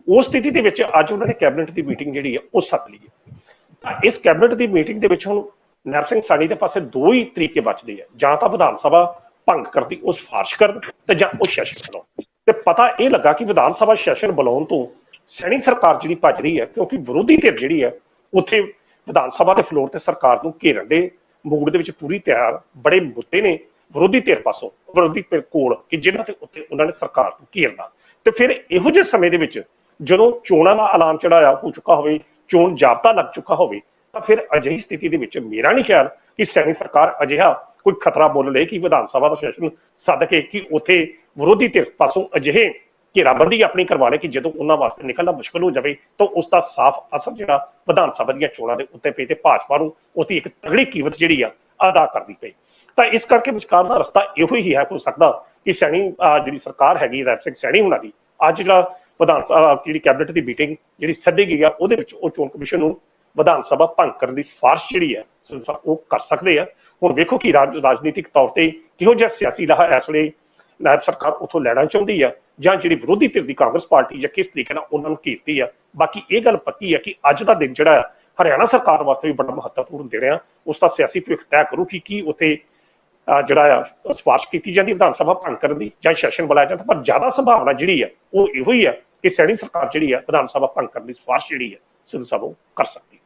ਉਸ ਸਥਿਤੀ ਦੇ ਵਿੱਚ ਅੱਜ ਉਹਨਾਂ ਨੇ ਕੈਬਨਿਟ ਦੀ ਮੀਟਿੰਗ ਜਿਹੜੀ ਆ, ਉਹ ਸੱਦ ਲਈ ਹੈ ਤਾਂ ਇਸ ਕੈਬਨਿਟ ਦੀ ਮੀਟਿੰਗ ਦੇ ਵਿੱਚ ਹੁਣ ਨੈਬ ਸਿੰਘ ਸਾਣੀ ਦੇ ਪਾਸੇ ਦੋ ਹੀ ਤਰੀਕੇ ਬਚਦੇ ਆ। ਜਾਂ ਤਾਂ ਵਿਧਾਨ ਸਭਾ ਭੰਗ ਕਰਦੀ, ਉਹ ਸਿਫਾਰਿਸ਼ ਕਰਨ ਤੇ ਜਾਂ ਉਹ ਸੈਸ਼ਨ ਬੁਲਾਉਣ ਤੇ ਪਤਾ ਇਹ ਲੱਗਾ ਕਿ ਵਿਧਾਨ ਸਭਾ ਸੈਸ਼ਨ ਬੁਲਾਉਣ ਤੋਂ ਸੈਣੀ ਸਰਕਾਰ ਜਿਹੜੀ ਭੱਜ ਰਹੀ ਹੈ ਕਿਉਂਕਿ ਵਿਰੋਧੀ ਧਿਰ ਜਿਹੜੀ ਹੈ ਉੱਥੇ ਵਿਧਾਨ ਸਭਾ ਦੇ ਫਲੋਰ ਤੇ ਸਰਕਾਰ ਨੂੰ ਘੇਰਨ ਦੇ ਮੂਡ ਦੇ ਵਿੱਚ ਪੂਰੀ ਤਿਆਰ, ਬੜੇ ਮੁੱਦੇ ਨੇ, ਵਿਰੋਧੀ ਧਿਰ ਪਾਸੋਂ, ਵਿਰੋਧੀ ਧਿਰ ਕੋਲ ਕਿ ਜਿਨ੍ਹਾਂ ਤੇ ਉੱਤੇ ਉਹਨਾਂ ਨੇ ਸਰਕਾਰ ਨੂੰ ਘੇਰਨਾ। ਤੇ ਫਿਰ ਇਹੋ ਜਿਹੇ ਸਮੇਂ ਦੇ ਵਿੱਚ ਜਦੋਂ ਚੋਣਾਂ ਦਾ ਐਲਾਨ ਚੜਾਇਆ ਹੋ ਚੁੱਕਾ ਹੋਵੇ, ਚੋਣ ਜਾਬਤਾ ਲੱਗ ਚੁੱਕਾ ਹੋਵੇ, ਤਾਂ ਫਿਰ ਅਜਿਹੀ ਸਥਿਤੀ ਦੇ ਵਿੱਚ ਮੇਰਾ ਨਹੀਂ ਖਿਆਲ ਕਿ ਸੈਣੀ ਸਰਕਾਰ ਅਜਿਹਾ ਕੋਈ ਖਤਰਾ ਬੋਲ ਲੇ ਕਿ ਵਿਧਾਨ ਸਭਾ ਦਾ ਸੈਸ਼ਨ ਸੱਦ ਕੇ ਕਿ ਉੱਥੇ ਵਿਰੋਧੀ ਧਿਰ ਪਾਸੋਂ ਅਜਿਹੇ ਘੇਰਾਬੰਦੀ ਆਪਣੀ ਕਰਵਾ ਲੇ ਕਿ ਜਦੋਂ ਉਹਨਾਂ ਵਾਸਤੇ ਨਿਕਲਣਾ ਮੁਸ਼ਕਲ ਹੋ ਜਾਵੇ ਤਾਂ ਉਸ ਦਾ ਸਾਫ਼ ਅਸਰ ਜਿਹੜਾ ਵਿਧਾਨ ਸਭਾ ਦੀਆਂ ਚੋਣਾਂ ਦੇ ਉੱਤੇ ਪਈ ਤੇ ਭਾਜਪਾ ਨੂੰ ਉਸ ਦੀ ਇੱਕ ਤਗੜੀ ਕੀਮਤ ਜਿਹੜੀ ਆ ਅਦਾ ਕਰਦੀ ਪਈ। ਤਾਂ ਇਸ ਕਰਕੇ ਵਿਚਕਾਰ ਦਾ ਰਸਤਾ ਇਹੋ ਹੀ ਹੈ, ਹੋ ਸਕਦਾ ਕਿ ਸੈਣੀ ਜਿਹੜੀ ਸਰਕਾਰ ਹੈਗੀ ਰੈਪ ਸਿੰਘ ਸੈਣੀ ਹੁਣਾਂ ਦੀ, ਅੱਜ ਜਿਹੜਾ ਵਿਧਾਨ ਸਭਾ ਜਿਹੜੀ ਕੈਬਨਿਟ ਦੀ ਮੀਟਿੰਗ ਜਿਹੜੀ ਸੱਦੀ ਗਈ ਆ, ਉਹਦੇ ਵਿੱਚ ਉਹ ਚੋਣ ਕਮਿਸ਼ਨ ਨੂੰ ਵਿਧਾਨ ਸਭਾ ਭੰਗ ਕਰਨ ਦੀ ਸਿਫਾਰਿਸ਼ ਜਿਹੜੀ ਹੈ ਉਹ ਕਰ ਸਕਦੇ ਆ। ਹੁਣ ਵੇਖੋ ਕਿ ਰਾਜ- ਰਾਜਨੀਤਿਕ ਤੌਰ ਤੇ ਕਿਹੋ ਜਿਹਾ ਸਿਆਸੀ ਲਾਹਾ ਇਸ ਵੇਲੇ ਨਾਇਬ ਸਰਕਾਰ ਉਥੋਂ ਲੈਣਾ ਚਾਹੁੰਦੀ ਆ ਜਾਂ ਜਿਹੜੀ ਵਿਰੋਧੀ ਧਿਰ ਦੀ ਕਾਂਗਰਸ ਪਾਰਟੀ ਜਾਂ ਕਿਸ ਤਰੀਕੇ ਨਾਲ ਉਹਨਾਂ ਨੂੰ ਘੇਰਦੀ ਆ, ਬਾਕੀ ਇਹ ਗੱਲ ਪੱਕੀ ਆ ਕਿ ਅੱਜ ਦਾ ਦਿਨ ਜਿਹੜਾ ਆ, ਹਰਿਆਣਾ ਸਰਕਾਰ ਵਾਸਤੇ ਵੀ ਬੜਾ ਮਹੱਤਵਪੂਰਨ ਦਿਨ ਆ। ਉਸ ਦਾ ਸਿਆਸੀ ਭਵਿੱਖ ਤੈਅ ਕਰੂ ਕਿ ਕੀ ਉਥੇ ਅਹ ਜਿਹੜਾ ਆ ਉਹ ਸਿਫਾਰਿਸ਼ ਕੀਤੀ ਜਾਂਦੀ ਵਿਧਾਨ ਸਭਾ ਭੰਗ ਕਰਨ ਦੀ ਜਾਂ ਸੈਸ਼ਨ ਬੁਲਾਇਆ ਜਾਂਦਾ, ਪਰ ਜ਼ਿਆਦਾ ਸੰਭਾਵਨਾ ਜਿਹੜੀ ਆ, ਉਹ ਇਹੋ ਹੀ ਆ ਕਿ ਸੈਣੀ ਸਰਕਾਰ ਜਿਹੜੀ ਆ ਵਿਧਾਨ ਸਭਾ ਭੰਗ ਕਰਨ ਦੀ ਸਿਫਾਰਿਸ਼ ਜਿਹੜੀ ਆ ਸਿੱਧੂ ਸਾਹਿਬ ਕਰ ਸਕਦੀ ਹੈ